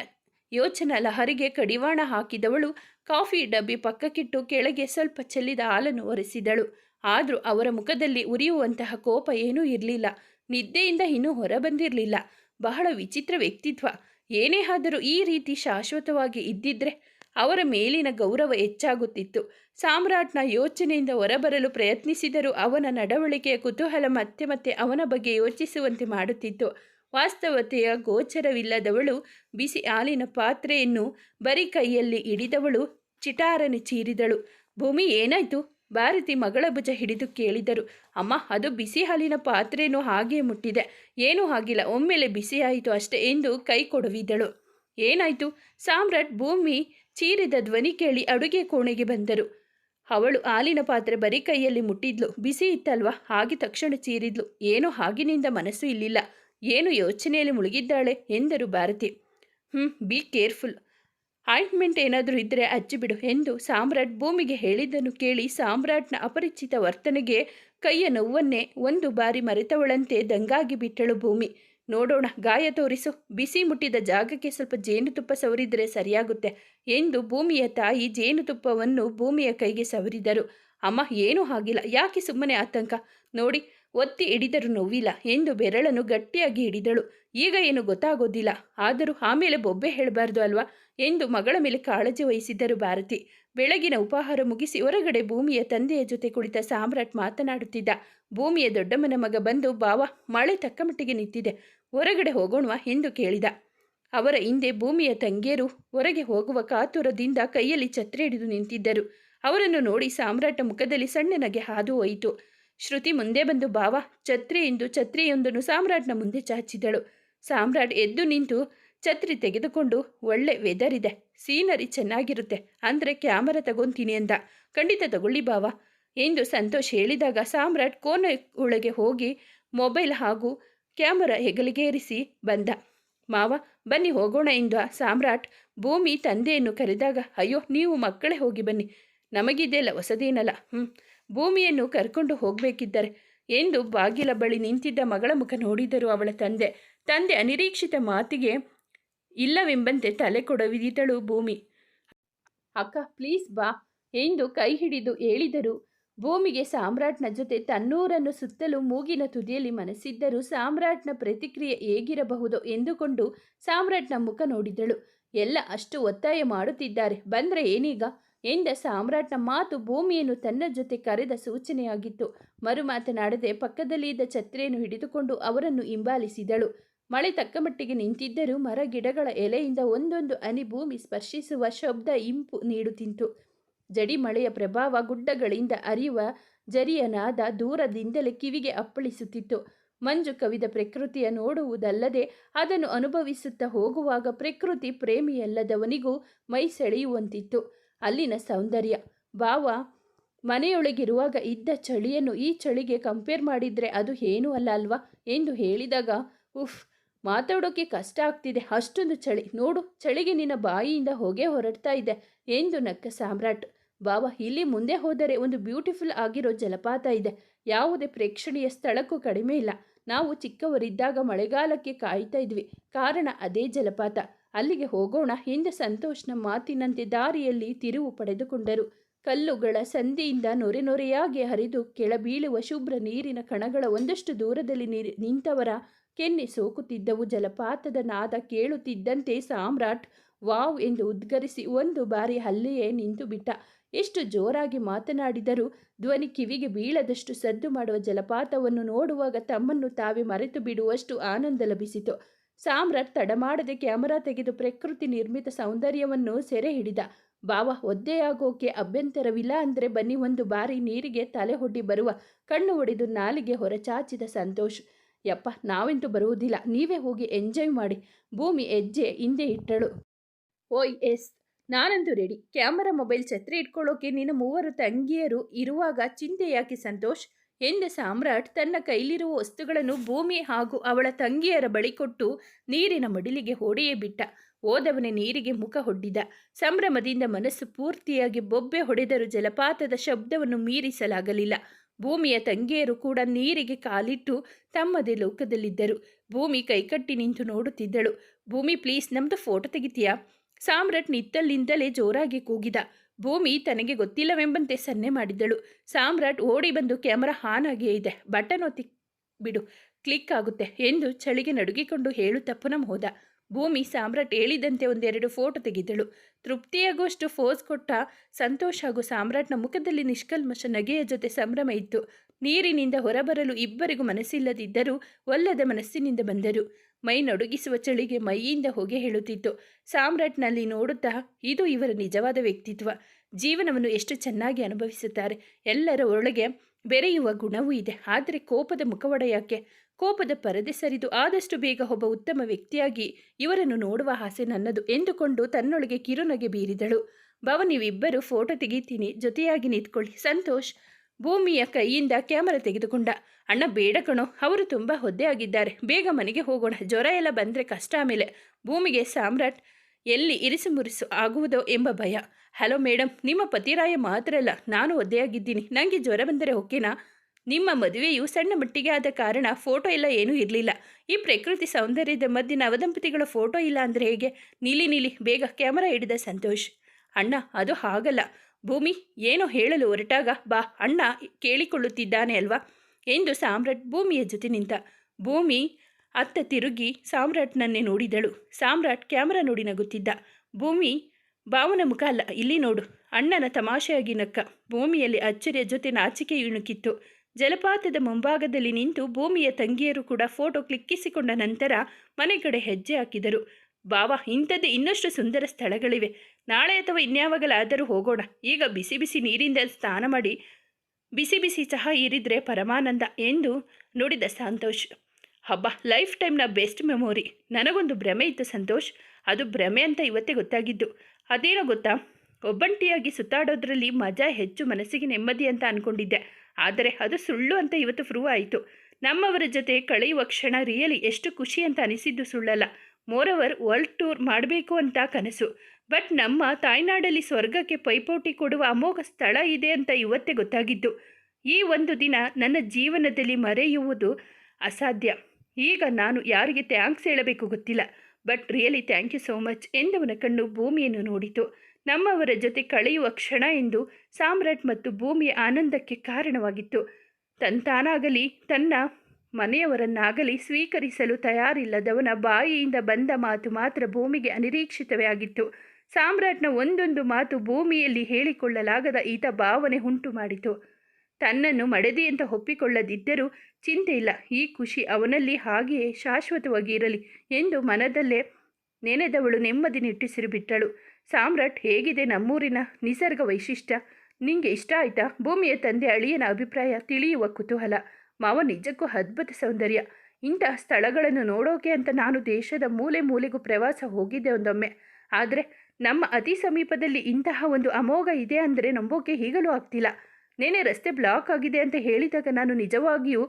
ಯೋಚನಾ ಲಹರಿಗೆ ಕಡಿವಾಣ ಹಾಕಿದವಳು ಕಾಫಿ ಡಬ್ಬಿ ಪಕ್ಕಕ್ಕಿಟ್ಟು ಕೆಳಗೆ ಸ್ವಲ್ಪ ಚೆಲ್ಲಿದ ಹಾಲನ್ನು ಒರೆಸಿದಳು. ಆದರೂ ಅವರ ಮುಖದಲ್ಲಿ ಉರಿಯುವಂತಹ ಕೋಪ ಏನೂ ಇರಲಿಲ್ಲ. ನಿದ್ದೆಯಿಂದ ಇನ್ನೂ ಹೊರಬಂದಿರಲಿಲ್ಲ. ಬಹಳ ವಿಚಿತ್ರ ವ್ಯಕ್ತಿತ್ವ. ಏನೇ ಆದರೂ ಈ ರೀತಿ ಶಾಶ್ವತವಾಗಿ ಇದ್ದಿದ್ರೆ ಅವರ ಮೇಲಿನ ಗೌರವ ಹೆಚ್ಚಾಗುತ್ತಿತ್ತು. ಸಾಮ್ರಾಟ್ನ ಯೋಚನೆಯಿಂದ ಹೊರಬರಲು ಪ್ರಯತ್ನಿಸಿದರೂ ಅವನ ನಡವಳಿಕೆಯ ಕುತೂಹಲ ಮತ್ತೆ ಮತ್ತೆ ಅವನ ಬಗ್ಗೆ ಯೋಚಿಸುವಂತೆ ಮಾಡುತ್ತಿತ್ತು. ವಾಸ್ತವತೆಯ ಗೋಚರವಿಲ್ಲದವಳು ಬಿಸಿ ಹಾಲಿನ ಪಾತ್ರೆಯನ್ನು ಬರಿ ಕೈಯಲ್ಲಿ ಹಿಡಿದವಳು ಚಿಟಾರನೆ ಚೀರಿದಳು. ಭೂಮಿ ಏನಾಯ್ತು? ಭಾರತಿ ಮಗಳ ಭುಜ ಹಿಡಿದು ಕೇಳಿದರು. ಅಮ್ಮ, ಅದು ಬಿಸಿ ಹಾಲಿನ ಪಾತ್ರೆಯನ್ನು ಹಾಗೆ ಮುಟ್ಟಿದೆ. ಏನೂ ಆಗಿಲ್ಲ. ಒಮ್ಮೆಲೆ ಬಿಸಿಯಾಯಿತು ಅಷ್ಟೇ ಎಂದು ಕೈ ಕೊಡುವಿದಳು. ಏನಾಯಿತು? ಸಾಮ್ರಾಟ್ ಭೂಮಿ ಚೀರಿದ ಧ್ವನಿ ಕೇಳಿ ಅಡುಗೆ ಕೋಣೆಗೆ ಬಂದರು. ಅವಳು ಹಾಲಿನ ಪಾತ್ರೆ ಬರಿ ಕೈಯಲ್ಲಿ ಮುಟ್ಟಿದ್ಲು. ಬಿಸಿ ಇತ್ತಲ್ವಾ? ಹಾಗೆ ತಕ್ಷಣ ಚೀರಿದ್ಲು. ಏನೋ ಹಾಗಿನಿಂದ ಮನಸ್ಸು ಇಲ್ಲಿಲ್ಲ. ಏನು ಯೋಚನೆಯಲ್ಲಿ ಮುಳುಗಿದ್ದಾಳೆ ಎಂದರು ಭಾರತಿ. ಹ್ಞೂ ಬಿ ಕೇರ್ಫುಲ್ ಆಯಿಂಟ್ಮೆಂಟ್ ಏನಾದರೂ ಇದ್ದರೆ ಅಜ್ಜಿಬಿಡು ಎಂದು ಸಾಮ್ರಾಟ್ ಭೂಮಿಗೆ ಹೇಳಿದ್ದನ್ನು ಕೇಳಿ ಸಾಮ್ರಾಟ್ನ ಅಪರಿಚಿತ ವರ್ತನೆಗೆ ಕೈಯ ನೋವನ್ನೇ ಒಂದು ಬಾರಿ ಮರೆತವಳಂತೆ ದಂಗಾಗಿ ಬಿಟ್ಟಳು ಭೂಮಿ. ನೋಡೋಣ, ಗಾಯ ತೋರಿಸು. ಬಿಸಿ ಮುಟ್ಟಿದ ಜಾಗಕ್ಕೆ ಸ್ವಲ್ಪ ಜೇನುತುಪ್ಪ ಸವರಿದರೆ ಸರಿಯಾಗುತ್ತೆ ಎಂದು ಭೂಮಿಯ ತಾಯಿ ಜೇನುತುಪ್ಪವನ್ನು ಭೂಮಿಯ ಕೈಗೆ ಸವರಿದರು. ಅಮ್ಮ, ಏನೂ ಆಗಿಲ್ಲ. ಯಾಕೆ ಸುಮ್ಮನೆ ಆತಂಕ? ನೋಡಿ ಒತ್ತಿ ಹಿಡಿದರೂ ನೋವಿಲ್ಲ. ಎಂದು ಬೆರಳನ್ನು ಗಟ್ಟಿಯಾಗಿ ಹಿಡಿದಳು. ಈಗ ಏನು ಗೊತ್ತಾಗೋದಿಲ್ಲ. ಆದರೂ ಆಮೇಲೆ ಬೊಬ್ಬೆ ಹೇಳಬಾರ್ದು ಅಲ್ವಾ? ಎಂದು ಮಗಳ ಮೇಲೆ ಕಾಳಜಿ ವಹಿಸಿದ್ದರು ಭಾರತಿ. ಬೆಳಗಿನ ಉಪಹಾರ ಮುಗಿಸಿ ಹೊರಗಡೆ ಭೂಮಿಯ ತಂದೆಯ ಜೊತೆ ಕುಳಿತ ಸಾಮ್ರಾಟ್ ಮಾತನಾಡುತ್ತಿದ್ದ. ಭೂಮಿಯ ದೊಡ್ಡಮ್ಮನ ಮಗ ಬಂದು, ಬಾವ, ಮಳೆ ತಕ್ಕ ಮಟ್ಟಿಗೆ ನಿಂತಿದೆ. ಹೊರಗಡೆ ಹೋಗೋಣವಾ? ಎಂದು ಕೇಳಿದ. ಅವರ ಹಿಂದೆ ಭೂಮಿಯ ತಂಗಿಯರು ಹೊರಗೆ ಹೋಗುವ ಕಾತುರದಿಂದ ಕೈಯಲ್ಲಿ ಛತ್ರಿ ಹಿಡಿದು ನಿಂತಿದ್ದರು. ಅವರನ್ನು ನೋಡಿ ಸಾಮ್ರಾಟ ಮುಖದಲ್ಲಿ ಸಣ್ಣನಗೆ ಹಾದು ಹೋಯಿತು. ಶ್ರುತಿ ಮುಂದೆ ಬಂದು ಭಾವ ಎಂದು ಛತ್ರಿಯೊಂದನ್ನು ಸಾಮ್ರಾಟ್ನ ಮುಂದೆ ಚಾಚಿದಳು. ಸಾಮ್ರಾಟ್ ಎದ್ದು ನಿಂತು ಛತ್ರಿ ತೆಗೆದುಕೊಂಡು ಒಳ್ಳೆ ವೆದರ್ ಇದೆ. ಸೀನರಿ ಚೆನ್ನಾಗಿರುತ್ತೆ. ಅಂದರೆ ಕ್ಯಾಮರಾ ತಗೊಂತೀನಿ ಅಂದ. ಖಂಡಿತ ತಗೊಳ್ಳಿ ಭಾವ. ಎಂದು ಸಂತೋಷ್ ಹೇಳಿದಾಗ ಸಾಮ್ರಾಟ್ ಕೋಣೆ ಒಳಗೆ ಹೋಗಿ ಮೊಬೈಲ್ ಹಾಗೂ ಕ್ಯಾಮರಾ ಹೆಗಲಿಗೇರಿಸಿ ಬಂದ. ಮಾವ, ಬನ್ನಿ ಹೋಗೋಣ ಎಂದ ಸಾಮ್ರಾಟ್. ಭೂಮಿ ತಂದೆಯನ್ನು ಕರೆದಾಗ, ಅಯ್ಯೋ, ನೀವು ಮಕ್ಕಳೇ ಹೋಗಿ ಬನ್ನಿ. ನಮಗಿದೆಯಲ್ಲ ಹೊಸದೇನಲ್ಲ. ಹ್ಞೂ ಭೂಮಿಯನ್ನು ಕರ್ಕೊಂಡು ಹೋಗಬೇಕಿದ್ದರೆ ಎಂದು ಬಾಗಿಲ ಬಳಿ ನಿಂತಿದ್ದ ಮಗಳ ಮುಖ ನೋಡಿದರು ಅವಳ ತಂದೆ ತಂದೆ ಅನಿರೀಕ್ಷಿತ ಮಾತಿಗೆ ಇಲ್ಲವೆಂಬಂತೆ ತಲೆ ಕೊಡವಿದಿದ್ದಳು ಭೂಮಿ. ಅಕ್ಕ, ಪ್ಲೀಸ್ ಬಾ ಎಂದು ಕೈ ಹಿಡಿದು ಹೇಳಿದರು. ಭೂಮಿಗೆ ಸಾಮ್ರಾಟ್ನ ಜೊತೆ ತನ್ನೂರನ್ನು ಸುತ್ತಲೂ ಮೂಗಿನ ತುದಿಯಲ್ಲಿ ಮನಸ್ಸಿದ್ದರೂ ಸಾಮ್ರಾಟ್ನ ಪ್ರತಿಕ್ರಿಯೆ ಹೇಗಿರಬಹುದು ಎಂದುಕೊಂಡು ಸಾಮ್ರಾಟ್ನ ಮುಖ ನೋಡಿದಳು. ಎಲ್ಲ ಅಷ್ಟು ಒತ್ತಾಯ ಮಾಡುತ್ತಿದ್ದಾರೆ. ಬಂದರೆ ಏನೀಗ? ಎಂದ ಸಾಮ್ರಾಟ್ನ ಮಾತು ಭೂಮಿಯನ್ನು ತನ್ನ ಜೊತೆ ಕರೆದ ಸೂಚನೆಯಾಗಿತ್ತು. ಮರು ಮಾತನಾಡದೆ ಪಕ್ಕದಲ್ಲಿ ಇದ್ದ ಛತ್ರಿಯನ್ನು ಹಿಡಿದುಕೊಂಡು ಅವರನ್ನು ಹಿಂಬಾಲಿಸಿದಳು. ಮಳೆ ತಕ್ಕಮಟ್ಟಿಗೆ ನಿಂತಿದ್ದರೂ ಮರ ಗಿಡಗಳ ಎಲೆಯಿಂದ ಒಂದೊಂದು ಹನಿ ಭೂಮಿ ಸ್ಪರ್ಶಿಸುವ ಶಬ್ದ ಇಂಪು ನೀಡುತ್ತಿತ್ತು. ಜಡಿ ಮಳೆಯ ಪ್ರಭಾವ ಗುಡ್ಡಗಳಿಂದ ಅರಿಯುವ ಜರಿಯನಾದ ದೂರದಿಂದಲೇ ಕಿವಿಗೆ ಅಪ್ಪಳಿಸುತ್ತಿತ್ತು. ಮಂಜು ಕವಿದ ಪ್ರಕೃತಿಯ ನೋಡುವುದಲ್ಲದೆ ಅದನ್ನು ಅನುಭವಿಸುತ್ತಾ ಹೋಗುವಾಗ ಪ್ರಕೃತಿ ಪ್ರೇಮಿಯಲ್ಲದವನಿಗೂ ಮೈ ಸೆಳೆಯುವಂತಿತ್ತು ಅಲ್ಲಿನ ಸೌಂದರ್ಯ. ಭಾವ ಮನೆಯೊಳಗಿರುವಾಗ ಇದ್ದ ಚಳಿಯನ್ನು ಈ ಚಳಿಗೆ ಕಂಪೇರ್ ಮಾಡಿದರೆ ಅದು ಏನೂ ಅಲ್ಲ ಅಲ್ವಾ? ಎಂದು ಹೇಳಿದಾಗ, ಉಫ್ ಮಾತಾಡೋಕ್ಕೆ ಕಷ್ಟ ಆಗ್ತಿದೆ. ಅಷ್ಟೊಂದು ಚಳಿ. ನೋಡು, ಚಳಿಗೆ ನಿನ್ನ ಬಾಯಿಯಿಂದ ಹೊಗೆ ಹೊರಡ್ತಾ ಇದೆ ಎಂದು ನಕ್ಕ ಸಾಮ್ರಾಟ್. ಬಾವ ಇಲ್ಲಿ ಮುಂದೆ ಹೋದರೆ ಒಂದು ಬ್ಯೂಟಿಫುಲ್ ಆಗಿರೋ ಜಲಪಾತ ಇದೆ. ಯಾವುದೇ ಪ್ರೇಕ್ಷಣೀಯ ಸ್ಥಳಕ್ಕೂ ಕಡಿಮೆ ಇಲ್ಲ. ನಾವು ಚಿಕ್ಕವರಿದ್ದಾಗ ಮಳೆಗಾಲಕ್ಕೆ ಕಾಯ್ತಾ ಇದ್ವಿ. ಕಾರಣ ಅದೇ ಜಲಪಾತ. ಅಲ್ಲಿಗೆ ಹೋಗೋಣ. ಹಿಂದೆ ಸಂತೋಷ್ನ ಮಾತಿನಂತೆ ದಾರಿಯಲ್ಲಿ ತಿರುವು ಪಡೆದುಕೊಂಡರು. ಕಲ್ಲುಗಳ ಸಂಧಿಯಿಂದ ನೊರೆ ನೊರೆಯಾಗಿ ಹರಿದು ಕೆಳಬೀಳುವ ಶುಭ್ರ ನೀರಿನ ಕಣಗಳ ಒಂದಷ್ಟು ದೂರದಲ್ಲಿ ನಿಂತವರ ಕೆನ್ನೆ ಸೋಕುತ್ತಿದ್ದವು. ಜಲಪಾತದ ನಾದ ಕೇಳುತ್ತಿದ್ದಂತೆ ಸಾಮ್ರಾಟ್ ವಾವ್ ಎಂದು ಉದ್ಗರಿಸಿ ಒಂದು ಬಾರಿ ಅಲ್ಲಿಯೇ ನಿಂತು ಬಿಟ್ಟ ಎಷ್ಟು ಜೋರಾಗಿ ಮಾತನಾಡಿದರೂ ಧ್ವನಿ ಕಿವಿಗೆ ಬೀಳದಷ್ಟು ಸದ್ದು ಮಾಡುವ ಜಲಪಾತವನ್ನು ನೋಡುವಾಗ ತಮ್ಮನ್ನು ತಾವೇ ಮರೆತು ಬಿಡುವಷ್ಟು ಆನಂದ ಲಭಿಸಿತು. ಸಾಮ್ರಾಟ್ ತಡಮಾಡದೆ ಕ್ಯಾಮರಾ ತೆಗೆದು ಪ್ರಕೃತಿ ನಿರ್ಮಿತ ಸೌಂದರ್ಯವನ್ನು ಸೆರೆ ಹಿಡಿದ ಬಾವ ಒದ್ದೆಯಾಗೋಕೆ ಅಭ್ಯಂತರವಿಲ್ಲ ಅಂದರೆ ಬನ್ನಿ ಒಂದು ಬಾರಿ ನೀರಿಗೆ ತಲೆ ಹೊಡ್ಡಿ ಬರುವ, ಕಣ್ಣು ಹೊಡೆದು ನಾಲಿಗೆ ಹೊರಚಾಚಿದ ಸಂತೋಷ್. ಯಪ್ಪ, ನಾವೆಂತೂ ಬರುವುದಿಲ್ಲ, ನೀವೇ ಹೋಗಿ ಎಂಜಾಯ್ ಮಾಡಿ, ಭೂಮಿ ಹೆಜ್ಜೆ ಹಿಂದೆ ಇಟ್ಟಳು. ಓಯ್, ಎಸ್, ನಾನಂತೂ ರೆಡಿ. ಕ್ಯಾಮರಾ ಮೊಬೈಲ್ ಛತ್ರಿ ಇಟ್ಕೊಳ್ಳೋಕೆ ನಿನ್ನ ಮೂವರು ತಂಗಿಯರು ಇರುವಾಗ ಚಿಂತೆ ಯಾಕೆ ಸಂತೋಷ್? ಎಂದ ಸಾಮ್ರಾಟ್ ತನ್ನ ಕೈಲಿರುವ ವಸ್ತುಗಳನ್ನು ಭೂಮಿ ಹಾಗೂ ಅವಳ ತಂಗಿಯರ ಬಳಿ ಕೊಟ್ಟು ನೀರಿನ ಮಡಿಲಿಗೆ ಹೊಡೆಯೇ ಬಿಟ್ಟ. ಓದವನೇ ನೀರಿಗೆ ಮುಖ ಹೊಡ್ಡಿದ. ಸಂಭ್ರಮದಿಂದ ಮನಸ್ಸು ಪೂರ್ತಿಯಾಗಿ ಬೊಬ್ಬೆ ಹೊಡೆದರೂ ಜಲಪಾತದ ಶಬ್ದವನ್ನು ಮೀರಿಸಲಾಗಲಿಲ್ಲ. ಭೂಮಿಯ ತಂಗಿಯರು ಕೂಡ ನೀರಿಗೆ ಕಾಲಿಟ್ಟು ತಮ್ಮದೇ ಲೋಕದಲ್ಲಿದ್ದರು. ಭೂಮಿ ಕೈಕಟ್ಟಿ ನಿಂತು ನೋಡುತ್ತಿದ್ದಳು. ಭೂಮಿ, ಪ್ಲೀಸ್, ನಮ್ದು ಫೋಟೋ ತೆಗಿತೀಯಾ? ಸಾಮ್ರಾಟ್ ನಿತ್ತಲ್ಲಿಂದಲೇ ಜೋರಾಗಿ ಕೂಗಿದ. ಭೂಮಿ ತನಗೆ ಗೊತ್ತಿಲ್ಲವೆಂಬಂತೆ ಸನ್ನೆ ಮಾಡಿದಳು ಸಾಮ್ರಾಟ್ ಓಡಿ ಬಂದು ಕ್ಯಾಮರಾ ಆನ್ ಆಗಿಯೇ ಇದೆ. ಬಟನ್ ಒತ್ತಿ, ಬಿಡು, ಕ್ಲಿಕ್ ಆಗುತ್ತೆ ಎಂದು ಚಳಿಗೆ ನಡುಗಿಕೊಂಡು ಹೇಳುತ್ತಾ ಪುನಃ ಹೋದ. ಭೂಮಿ ಸಾಮ್ರಾಟ್ ಹೇಳಿದಂತೆ ಒಂದೆರಡು ಫೋಟೋ ತೆಗೆದಳು. ತೃಪ್ತಿಯಾಗುವಷ್ಟು ಫೋಸ್ ಕೊಟ್ಟ ಸಂತೋಷ ಹಾಗೂ ಸಾಮ್ರಾಟ್ನ ಮುಖದಲ್ಲಿ ನಿಷ್ಕಲ್ಮಶ ನಗೆಯ ಜೊತೆ ಸಂಭ್ರಮ ಇತ್ತು. ನೀರಿನಿಂದ ಹೊರಬರಲು ಇಬ್ಬರಿಗೂ ಮನಸ್ಸಿಲ್ಲದಿದ್ದರೂ ಒಲ್ಲದ ಮನಸ್ಸಿನಿಂದ ಬಂದರು. ಮೈ ನಡುಗಿಸುವ ಚಳಿಗೆ ಮೈಯಿಂದ ಹೊಗೆ ಹೇಳುತ್ತಿತ್ತು. ಸಾಮ್ರಾಟ್ನಲ್ಲಿ ನೋಡುತ್ತಾ, ಇದು ಇವರ ನಿಜವಾದ ವ್ಯಕ್ತಿತ್ವ. ಜೀವನವನ್ನು ಎಷ್ಟು ಚೆನ್ನಾಗಿ ಅನುಭವಿಸುತ್ತಾರೆ. ಎಲ್ಲರ ಒಳಗೆ ಬೆರೆಯುವ ಗುಣವೂ ಇದೆ. ಆದರೆ ಕೋಪದ ಮುಖವಡ ಯಾಕೆ? ಕೋಪದ ಪರದೆ ಸರಿದು ಆದಷ್ಟು ಬೇಗ ಒಬ್ಬ ಉತ್ತಮ ವ್ಯಕ್ತಿಯಾಗಿ ಇವರನ್ನು ನೋಡುವ ಆಸೆ ನನ್ನದು ಎಂದುಕೊಂಡು ತನ್ನೊಳಗೆ ಕಿರುನಗೆ ಬೀರಿದಳು. ಭವನಿವಿಬ್ಬರು ಫೋಟೋ ತೆಗೀತೀನಿ. ಜೊತೆಯಾಗಿ ನಿಂತ್ಕೊಳ್ಳಿ. ಸಂತೋಷ್ ಭೂಮಿಯ ಕೈಯಿಂದ ಕ್ಯಾಮರಾ ತೆಗೆದುಕೊಂಡ. ಅಣ್ಣ, ಬೇಡ ಕಣೋ, ಅವರು ತುಂಬ ಹೊದ್ದೆ ಆಗಿದ್ದಾರೆ ಬೇಗ ಮನೆಗೆ ಹೋಗೋಣ. ಜ್ವರ ಎಲ್ಲ ಬಂದರೆ ಕಷ್ಟ ಆಮೇಲೆ. ಭೂಮಿಗೆ ಸಾಮ್ರಾಟ್ ಎಲ್ಲಿ ಇರಿಸು ಮುರಿಸು ಆಗುವುದೋ ಎಂಬ ಭಯ. ಹಲೋ ಮೇಡಮ್ ನಿಮ್ಮ ಪತಿರಾಯ ಮಾತ್ರ ಅಲ್ಲ, ನಾನು ಒದ್ದೆಯಾಗಿದ್ದೀನಿ ನನಗೆ ಜ್ವರ ಬಂದರೆ ಓಕೆನಾ? ನಿಮ್ಮ ಮದುವೆಯು ಸಣ್ಣ ಮಟ್ಟಿಗೆ ಆದ ಕಾರಣ ಫೋಟೋ ಎಲ್ಲ ಏನೂ ಇರಲಿಲ್ಲ. ಈ ಪ್ರಕೃತಿ ಸೌಂದರ್ಯದ ಮಧ್ಯೆ ನವದಂಪತಿಗಳ ಫೋಟೋ ಇಲ್ಲ ಅಂದರೆ ಹೇಗೆ? ನೀಲಿ ನೀಲಿ, ಬೇಗ ಕ್ಯಾಮರಾ ಹಿಡಿದ ಸಂತೋಷ್. ಅಣ್ಣ, ಅದು ಹಾಗಲ್ಲ. ಭೂಮಿ, ಏನೋ ಹೇಳಲು ಹೊರಟಾಗ ಬಾ, ಅಣ್ಣ ಕೇಳಿಕೊಳ್ಳುತ್ತಿದ್ದಾನೆ ಅಲ್ವಾ? ಎಂದು ಸಾಮ್ರಾಟ್ ಭೂಮಿಯ ಜೊತೆ ನಿಂತ. ಭೂಮಿ ಅತ್ತ ತಿರುಗಿ ಸಾಮ್ರಾಟ್ನನ್ನೇ ನೋಡಿದಳು. ಸಾಮ್ರಾಟ್ ಕ್ಯಾಮರಾ ನೋಡಿ ನಗುತ್ತಿದ್ದ. ಭೂಮಿ, ಭಾವನ ಮುಖ ಅಲ್ಲ, ಇಲ್ಲಿ ನೋಡು. ಅಣ್ಣನ ತಮಾಷೆಯಾಗಿ ನಕ್ಕ. ಭೂಮಿಯಲ್ಲಿ ಅಚ್ಚರಿಯ ಜೊತೆ ನಾಚಿಕೆ ಇಣುಕಿತ್ತು. ಜಲಪಾತದ ಮುಂಭಾಗದಲ್ಲಿ ನಿಂತು ಭೂಮಿಯ ತಂಗಿಯರು ಕೂಡ ಫೋಟೋ ಕ್ಲಿಕ್ಕಿಸಿಕೊಂಡ ನಂತರ ಮನೆ ಕಡೆ ಹೆಜ್ಜೆ ಹಾಕಿದರು. ಬಾವ ಇಂಥದ್ದು ಇನ್ನಷ್ಟು ಸುಂದರ ಸ್ಥಳಗಳಿವೆ. ನಾಳೆ ಅಥವಾ ಇನ್ಯಾವಾಗಲಾದರೂ ಹೋಗೋಣ. ಈಗ ಬಿಸಿ ಬಿಸಿ ನೀರಿಂದ ಸ್ನಾನ ಮಾಡಿ, ಬಿಸಿ ಬಿಸಿ ಚಹಾ ಇರಿದ್ರೆ ಪರಮಾನಂದ ಎಂದು ನುಡಿದ ಸಂತೋಷ್. ಹಬ್ಬ, ಲೈಫ್ ಟೈಮ್ನ ಬೆಸ್ಟ್ ಮೆಮೊರಿ. ನನಗೊಂದು ಭ್ರಮೆ ಇತ್ತು ಸಂತೋಷ್. ಅದು ಭ್ರಮೆ ಅಂತ ಇವತ್ತೇ ಗೊತ್ತಾಗಿದ್ದು. ಅದೇನೋ ಗೊತ್ತಾ? ಒಬ್ಬಂಟಿಯಾಗಿ ಸುತ್ತಾಡೋದ್ರಲ್ಲಿ ಮಜಾ ಹೆಚ್ಚು ಮನಸ್ಸಿಗೆ ನೆಮ್ಮದಿ ಅಂತ ಅಂದ್ಕೊಂಡಿದ್ದೆ ಆದರೆ ಅದು ಸುಳ್ಳು ಅಂತ ಇವತ್ತು ಪ್ರೂವ್ ಆಯಿತು. ನಮ್ಮವರ ಜೊತೆ ಕಳೆಯುವ ಕ್ಷಣ ರಿಯಲಿ ಎಷ್ಟು ಖುಷಿ ಅಂತ ಅನಿಸಿದ್ದು ಸುಳ್ಳಲ್ಲ. ಮೋರವರ್ ವರ್ಲ್ಡ್ ಟೂರ್ ಮಾಡಬೇಕು ಅಂತ ಕನಸು. ಬಟ್ ನಮ್ಮ ತಾಯ್ನಾಡಲ್ಲಿ ಸ್ವರ್ಗಕ್ಕೆ ಪೈಪೋಟಿ ಕೊಡುವ ಅಮೋಘ ಸ್ಥಳ ಇದೆ ಅಂತ ಇವತ್ತೇ ಗೊತ್ತಾಗಿದ್ದು. ಈ ಒಂದು ದಿನ ನನ್ನ ಜೀವನದಲ್ಲಿ ಮರೆಯುವುದು ಅಸಾಧ್ಯ. ಈಗ ನಾನು ಯಾರಿಗೆ ಥ್ಯಾಂಕ್ಸ್ ಹೇಳಬೇಕು ಗೊತ್ತಿಲ್ಲ. But really thank you so much ಎಂದವನ ಕಣ್ಣು ಭೂಮಿಯನ್ನು ನೋಡಿತು. ನಮ್ಮವರ ಜೊತೆ ಕಳೆಯುವ ಕ್ಷಣ ಎಂದು ಸಾಮ್ರಾಟ್ ಮತ್ತು ಭೂಮಿಯ ಆನಂದಕ್ಕೆ ಕಾರಣವಾಗಿತ್ತು. ತಂತಾನಾಗಲಿ ತನ್ನ ಮನೆಯವರನ್ನಾಗಲಿ ಸ್ವೀಕರಿಸಲು ತಯಾರಿಲ್ಲದವನ ಬಾಯಿಯಿಂದ ಬಂದ ಮಾತು ಮಾತ್ರ ಭೂಮಿಗೆ ಅನಿರೀಕ್ಷಿತವೇ ಆಗಿತ್ತು. ಸಾಮ್ರಾಟ್ನ ಒಂದೊಂದು ಮಾತು ಭೂಮಿಯಲ್ಲಿ ಹೇಳಿಕೊಳ್ಳಲಾಗದ ಈತ ಭಾವನೆ ಉಂಟು ಮಾಡಿತು. ತನ್ನನ್ನು ಮಡದಿ ಅಂತ ಒಪ್ಪಿಕೊಳ್ಳದಿದ್ದರೂ ಚಿಂತೆ ಇಲ್ಲ, ಈ ಖುಷಿ ಅವನಲ್ಲಿ ಹಾಗೆಯೇ ಶಾಶ್ವತವಾಗಿ ಇರಲಿ ಎಂದು ಮನದಲ್ಲೇ ನೆನೆದವಳು ನೆಮ್ಮದಿ ನಿಟ್ಟಿಸಿರು ಬಿಟ್ಟಳು. ಸಾಮ್ರಾಟ್ ಹೇಗಿದೆ ನಮ್ಮೂರಿನ ನಿಸರ್ಗ ವೈಶಿಷ್ಟ್ಯ? ನಿಂಗೆ ಇಷ್ಟ ಆಯ್ತಾ? ಭೂಮಿಯ ತಂದೆ ಅಳಿಯನ ಅಭಿಪ್ರಾಯ ತಿಳಿಯುವ ಕುತೂಹಲ. ಮಾವ ನಿಜಕ್ಕೂ ಅದ್ಭುತ ಸೌಂದರ್ಯ. ಇಂತಹ ಸ್ಥಳಗಳನ್ನು ನೋಡೋಕೆ ಅಂತ ನಾನು ದೇಶದ ಮೂಲೆ ಮೂಲೆಗೂ ಪ್ರವಾಸ ಹೋಗಿದ್ದೆ ಒಂದೊಮ್ಮೆ. ಆದರೆ ನಮ್ಮ ಅತಿ ಸಮೀಪದಲ್ಲಿ ಇಂತಹ ಒಂದು ಅಮೋಘ ಇದೆ ಅಂದರೆ ನಂಬೋಕೆ ಈಗಲೂ ಆಗ್ತಿಲ್ಲ. ನೆನೆ ರಸ್ತೆ ಬ್ಲಾಕ್ ಆಗಿದೆ ಅಂತ ಹೇಳಿದಾಗ ನಾನು ನಿಜವಾಗಿಯೂ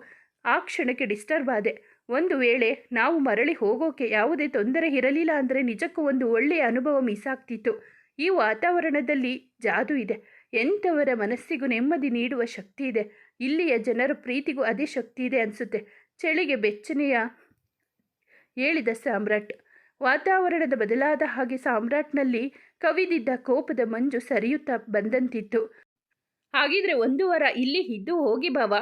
ಆ ಕ್ಷಣಕ್ಕೆ ಡಿಸ್ಟರ್ಬ್ ಆದೆ. ಒಂದು ವೇಳೆ ನಾವು ಮರಳಿ ಹೋಗೋಕೆ ಯಾವುದೇ ತೊಂದರೆ ಇರಲಿಲ್ಲ ಅಂದರೆ ನಿಜಕ್ಕೂ ಒಂದು ಒಳ್ಳೆಯ ಅನುಭವ ಮಿಸ್ ಆಗ್ತಿತ್ತು. ಈ ವಾತಾವರಣದಲ್ಲಿ ಜಾದು ಇದೆ ಎಂಥವರ ಮನಸ್ಸಿಗೂ ನೆಮ್ಮದಿ ನೀಡುವ ಶಕ್ತಿ ಇದೆ. ಇಲ್ಲಿಯ ಜನರ ಪ್ರೀತಿಗೂ ಅದೇ ಶಕ್ತಿ ಇದೆ ಅನಿಸುತ್ತೆ. ಚಳಿಗೆ ಬೆಚ್ಚನೆಯ ಹೇಳಿದ ಸಾಮ್ರಾಟ್. ವಾತಾವರಣದ ಬದಲಾದ ಹಾಗೆ ಸಾಮ್ರಾಟ್ನಲ್ಲಿ ಕವಿದಿದ್ದ ಕೋಪದ ಮಂಜು ಸರಿಯುತ್ತಾ ಬಂದಂತಿತ್ತು. ಹಾಗಿದ್ರೆ ಒಂದು ವಾರ ಇಲ್ಲಿ ಇದ್ದು ಹೋಗಿ ಬಾವ.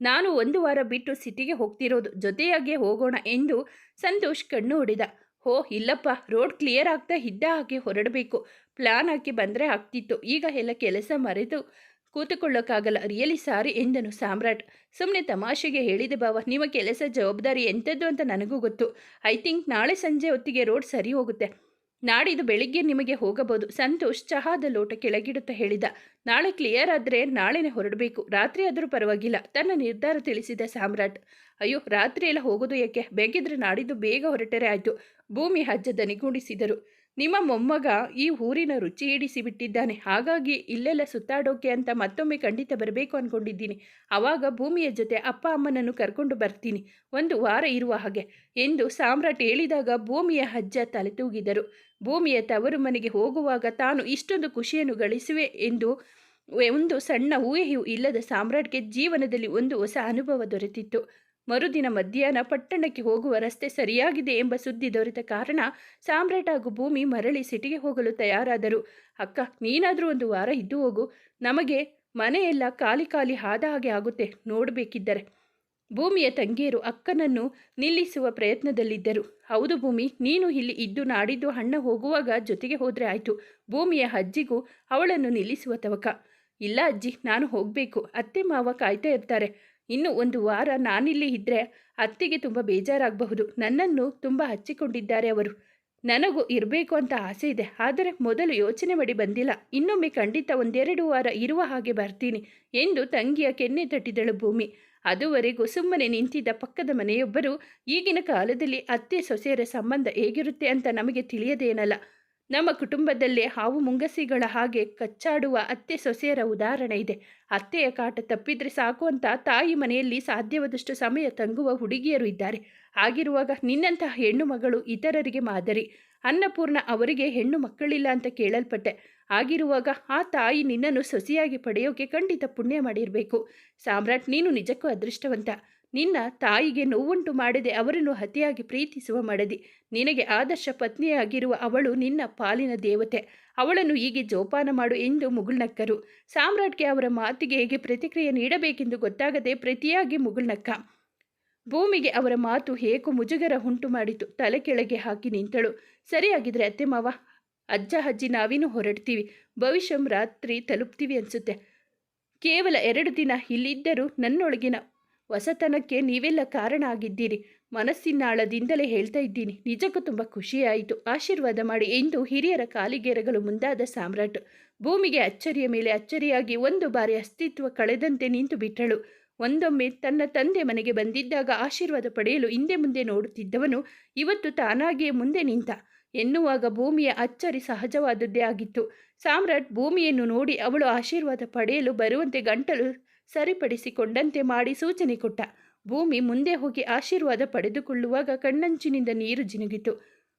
ನಾನು ಒಂದು ವಾರ ಬಿಟ್ಟು ಸಿಟಿಗೆ ಹೋಗ್ತಿರೋದು, ಜೊತೆಯಾಗೆ ಹೋಗೋಣ ಎಂದು ಸಂತೋಷ್ ಕಣ್ಣು ಹೊಡೆದ. ಹೋ ಇಲ್ಲಪ್ಪ, ರೋಡ್ ಕ್ಲಿಯರ್ ಆಗ್ತಾ ಇದ್ದ ಹಾಗೆ ಹೊರಡಬೇಕು. ಪ್ಲಾನ್ ಹಾಕಿ ಬಂದರೆ ಆಗ್ತಿತ್ತು. ಈಗ ಎಲ್ಲ ಕೆಲಸ ಮರೆತು ಕೂತುಕೊಳ್ಳೋಕ್ಕಾಗಲ್ಲ. ರಿಯಲಿ ಸಾರಿ ಎಂದನು ಸಾಮ್ರಾಟ್. ಸುಮ್ಮನೆ ತಮಾಷೆಗೆ ಹೇಳಿದೆ ಬಾವ. ನಿಮ್ಮ ಕೆಲಸ ಜವಾಬ್ದಾರಿ ಎಂಥದ್ದು ಅಂತ ನನಗೂ ಗೊತ್ತು. ಐ ಥಿಂಕ್ ನಾಳೆ ಸಂಜೆ ಹೊತ್ತಿಗೆ ರೋಡ್ ಸರಿ ಹೋಗುತ್ತೆ. ನಾಡಿದ್ದು ಬೆಳಿಗ್ಗೆ ನಿಮಗೆ ಹೋಗಬಹುದು. ಸಂತೋಷ್ ಚಹಾದ ಲೋಟ ಕೆಳಗಿಡುತ್ತಾ ಹೇಳಿದ. ನಾಳೆ ಕ್ಲಿಯರ್ ಆದರೆ ನಾಳೆನೇ ಹೊರಡಬೇಕು. ರಾತ್ರಿ ಆದರೂ ಪರವಾಗಿಲ್ಲ ತನ್ನ ನಿರ್ಧಾರ ತಿಳಿಸಿದ ಸಾಮ್ರಾಟ್. ಅಯ್ಯೋ, ರಾತ್ರಿ ಎಲ್ಲ ಹೋಗೋದು ಯಾಕೆ? ಬೇಗಿದ್ರೆ ನಾಡಿದ್ದು ಬೇಗ ಹೊರಟರೆ ಆಯಿತು. ಭೂಮಿ ಹಜ್ಜ ದನಿಗೂಡಿಸಿದರು. ನಿಮ್ಮ ಮೊಮ್ಮಗ ಈ ಊರಿನ ರುಚಿ ಹಿಡಿಸಿ ಬಿಟ್ಟಿದ್ದಾನೆ ಹಾಗಾಗಿ ಇಲ್ಲೆಲ್ಲ ಸುತ್ತಾಡೋಕೆ ಅಂತ ಮತ್ತೊಮ್ಮೆ ಖಂಡಿತ ಬರಬೇಕು ಅಂದ್ಕೊಂಡಿದ್ದೀನಿ ಆವಾಗ ಭೂಮಿಯ ಜೊತೆ ಅಪ್ಪ ಅಮ್ಮನನ್ನು ಕರ್ಕೊಂಡು ಬರ್ತೀನಿ. ಒಂದು ವಾರ ಇರುವ ಹಾಗೆ ಎಂದು ಸಾಮ್ರಾಟ್ ಹೇಳಿದಾಗ ಭೂಮಿಯ ಅಜ್ಜ ತಲೆ ತೂಗಿದರು. ಭೂಮಿಯ ತವರು ಮನೆಗೆ ಹೋಗುವಾಗ ತಾನು ಇಷ್ಟೊಂದು ಖುಷಿಯನ್ನು ಗಳಿಸುವೆ ಎಂದು ಒಂದು ಸಣ್ಣ ಊಹೆಯೂ ಇಲ್ಲದ ಸಾಮ್ರಾಟ್ಗೆ ಜೀವನದಲ್ಲಿ ಒಂದು ಹೊಸ ಅನುಭವ ದೊರೆತಿತ್ತು. ಮರುದಿನ ಮಧ್ಯಾಹ್ನ ಪಟ್ಟಣಕ್ಕೆ ಹೋಗುವ ರಸ್ತೆ ಸರಿಯಾಗಿದೆ ಎಂಬ ಸುದ್ದಿ ದೊರೆತ ಕಾರಣ ಸಾಮ್ರಾಟ್ ಹಾಗೂ ಭೂಮಿ ಮರಳಿ ಸಿಟಿಗೆ ಹೋಗಲು ತಯಾರಾದರು. ಅಕ್ಕ, ನೀನಾದರೂ ಒಂದು ವಾರ ಇದ್ದು ಹೋಗು. ನಮಗೆ ಮನೆಯೆಲ್ಲ ಖಾಲಿ ಖಾಲಿ ಆದ ಹಾಗೆ ಆಗುತ್ತೆ. ನೋಡಬೇಕಿದ್ದರೆ. ಭೂಮಿಯ ತಂಗಿಯರು ಅಕ್ಕನನ್ನು ನಿಲ್ಲಿಸುವ ಪ್ರಯತ್ನದಲ್ಲಿದ್ದರು. ಹೌದು ಭೂಮಿ, ನೀನು ಇಲ್ಲಿ ಇದ್ದು ನಾಡಿದ್ದು ಅಣ್ಣ ಹೋಗುವಾಗ ಜೊತೆಗೆ ಹೋದರೆ ಆಯಿತು. ಭೂಮಿಯ ಅಜ್ಜಿಗೂ ಅವಳನ್ನು ನಿಲ್ಲಿಸುವ ತವಕ. ಇಲ್ಲ ಅಜ್ಜಿ, ನಾನು ಹೋಗಬೇಕು. ಅತ್ತೆ ಮಾವ ಕಾಯ್ತಾ ಇರ್ತಾರೆ. ಇನ್ನು ಒಂದು ವಾರ ನಾನಿಲ್ಲಿ ಇದ್ದರೆ ಅತ್ತಿಗೆ ತುಂಬ ಬೇಜಾರಾಗಬಹುದು. ನನ್ನನ್ನು ತುಂಬ ಹಚ್ಚಿಕೊಂಡಿದ್ದಾರೆ ಅವರು. ನನಗೂ ಇರಬೇಕು ಅಂತ ಆಸೆ ಇದೆ. ಆದರೆ ಮೊದಲು ಯೋಚನೆ ಮಾಡಿ ಬಂದಿಲ್ಲ. ಇನ್ನೊಮ್ಮೆ ಖಂಡಿತ ಒಂದೆರಡು ವಾರ ಇರುವ ಹಾಗೆ ಬರ್ತೀನಿ ಎಂದು ತಂಗಿಯ ಕೆನ್ನೆ ತಟ್ಟಿದಳು ಭೂಮಿ. ಅದುವರೆಗೂ ಸುಮ್ಮನೆ ನಿಂತಿದ್ದ ಪಕ್ಕದ ಮನೆಯೊಬ್ಬರು, ಈಗಿನ ಕಾಲದಲ್ಲಿ ಅತ್ತೆ ಸೊಸೆಯರ ಸಂಬಂಧ ಹೇಗಿರುತ್ತೆ ಅಂತ ನಮಗೆ ತಿಳಿಯದೇನಲ್ಲ ನಮ್ಮ ಕುಟುಂಬದಲ್ಲೇ ಹಾವು ಮುಂಗಸಿಗಳ ಹಾಗೆ ಕಚ್ಚಾಡುವ ಅತ್ತೆ ಸೊಸೆಯರ ಉದಾಹರಣೆ ಇದೆ. ಅತ್ತೆಯ ಕಾಟ ತಪ್ಪಿದ್ರೆ ಸಾಕು ಅಂತ ತಾಯಿ ಮನೆಯಲ್ಲಿ ಸಾಧ್ಯವಾದಷ್ಟು ಸಮಯ ತಂಗುವ ಹುಡುಗಿಯರು ಇದ್ದಾರೆ. ಆಗಿರುವಾಗ ನಿನ್ನಂತಹ ಹೆಣ್ಣು ಮಗಳು ಇತರರಿಗೆ ಮಾದರಿ. ಅನ್ನಪೂರ್ಣ ಅವರಿಗೆ ಹೆಣ್ಣು ಮಕ್ಕಳಿಲ್ಲ ಅಂತ ಕೇಳಲ್ಪಟ್ಟೆ. ಆಗಿರುವಾಗ ಆ ತಾಯಿ ನಿನ್ನನ್ನು ಸೊಸೆಯಾಗಿ ಪಡೆಯೋಕೆ ಖಂಡಿತ ಪುಣ್ಯ ಮಾಡಿರಬೇಕು. ಸಾಮ್ರಾಟ್, ನೀನು ನಿಜಕ್ಕೂ ಅದೃಷ್ಟವಂತ. ನಿನ್ನ ತಾಯಿಗೆ ನೋವುಂಟು ಮಾಡದೆ, ಅವರನ್ನು ಅತಿಯಾಗಿ ಪ್ರೀತಿಸುವ ಮಡದಿ. ನಿನಗೆ ಆದರ್ಶ ಪತ್ನಿಯಾಗಿರುವ ಅವಳು ನಿನ್ನ ಪಾಲಿನ ದೇವತೆ. ಅವಳನ್ನು ಹೀಗೆ ಜೋಪಾನ ಮಾಡು ಎಂದು ಮುಗುಳ್ನಕ್ಕರು. ಸಾಮ್ರಾಟ್ಗೆ ಅವರ ಮಾತಿಗೆ ಹೇಗೆ ಪ್ರತಿಕ್ರಿಯೆ ನೀಡಬೇಕೆಂದು ಗೊತ್ತಾಗದೆ ಪ್ರತಿಯಾಗಿ ಮುಗುಳ್ನಕ್ಕ. ಭೂಮಿಗೆ ಅವರ ಮಾತು ಹೇಗು ಮುಜುಗರ ಉಂಟು ಮಾಡಿತು. ತಲೆ ಕೆಳಗೆ ಹಾಕಿ ನಿಂತಳು. ಸರಿಯಾಗಿದ್ರೆ ಅತ್ತೆ ಮಾವ, ಅಜ್ಜ ಅಜ್ಜಿ ನಾವಿನೂ ಹೊರಡ್ತೀವಿ. ಭವಿಷ್ಯಂ ರಾತ್ರಿ ತಲುಪ್ತೀವಿ ಅನಿಸುತ್ತೆ. ಕೇವಲ ಎರಡು ದಿನ ಇಲ್ಲಿದ್ದರೂ ನನ್ನೊಳಗಿನ ಹೊಸತನಕ್ಕೆ ನೀವೆಲ್ಲ ಕಾರಣ ಆಗಿದ್ದೀರಿ ಮನಸ್ಸಿನಾಳದಿಂದಲೇ ಹೇಳ್ತಾ ಇದ್ದೀನಿ. ನಿಜಕ್ಕೂ ತುಂಬ ಖುಷಿಯಾಯಿತು. ಆಶೀರ್ವಾದ ಮಾಡಿ ಎಂದು ಹಿರಿಯರ ಕಾಲಿಗೆರಗಲು ಮುಂದಾದ ಸಾಮ್ರಾಟ್. ಭೂಮಿಗೆ ಅಚ್ಚರಿಯ ಮೇಲೆ ಅಚ್ಚರಿಯಾಗಿ ಒಂದು ಬಾರಿ ಅಸ್ತಿತ್ವ ಕಳೆದಂತೆ ನಿಂತು ಬಿಟ್ಟಳು. ಒಂದೊಮ್ಮೆ ತನ್ನ ತಂದೆ ಮನೆಗೆ ಬಂದಿದ್ದಾಗ ಆಶೀರ್ವಾದ ಪಡೆಯಲು ಹಿಂದೆ ಮುಂದೆ ನೋಡುತ್ತಿದ್ದವನು ಇವತ್ತು ತಾನಾಗಿಯೇ ಮುಂದೆ ನಿಂತ. ಎನ್ನುವಾಗ ಭೂಮಿಯ ಅಚ್ಚರಿ ಸಹಜವಾದದ್ದೇ ಆಗಿತ್ತು. ಸಾಮ್ರಾಟ್ ಭೂಮಿಯನ್ನು ನೋಡಿ ಅವಳು ಆಶೀರ್ವಾದ ಪಡೆಯಲು ಬರುವಂತೆ ಗಂಟಲು ಸರಿಪಡಿಸಿಕೊಂಡಂತೆ ಮಾಡಿ ಸೂಚನೆ ಕೊಟ್ಟ. ಭೂಮಿ ಮುಂದೆ ಹೋಗಿ ಆಶೀರ್ವಾದ ಪಡೆದುಕೊಳ್ಳುವಾಗ ಕಣ್ಣಂಚಿನಿಂದ ನೀರು ಜಿನುಗಿತು.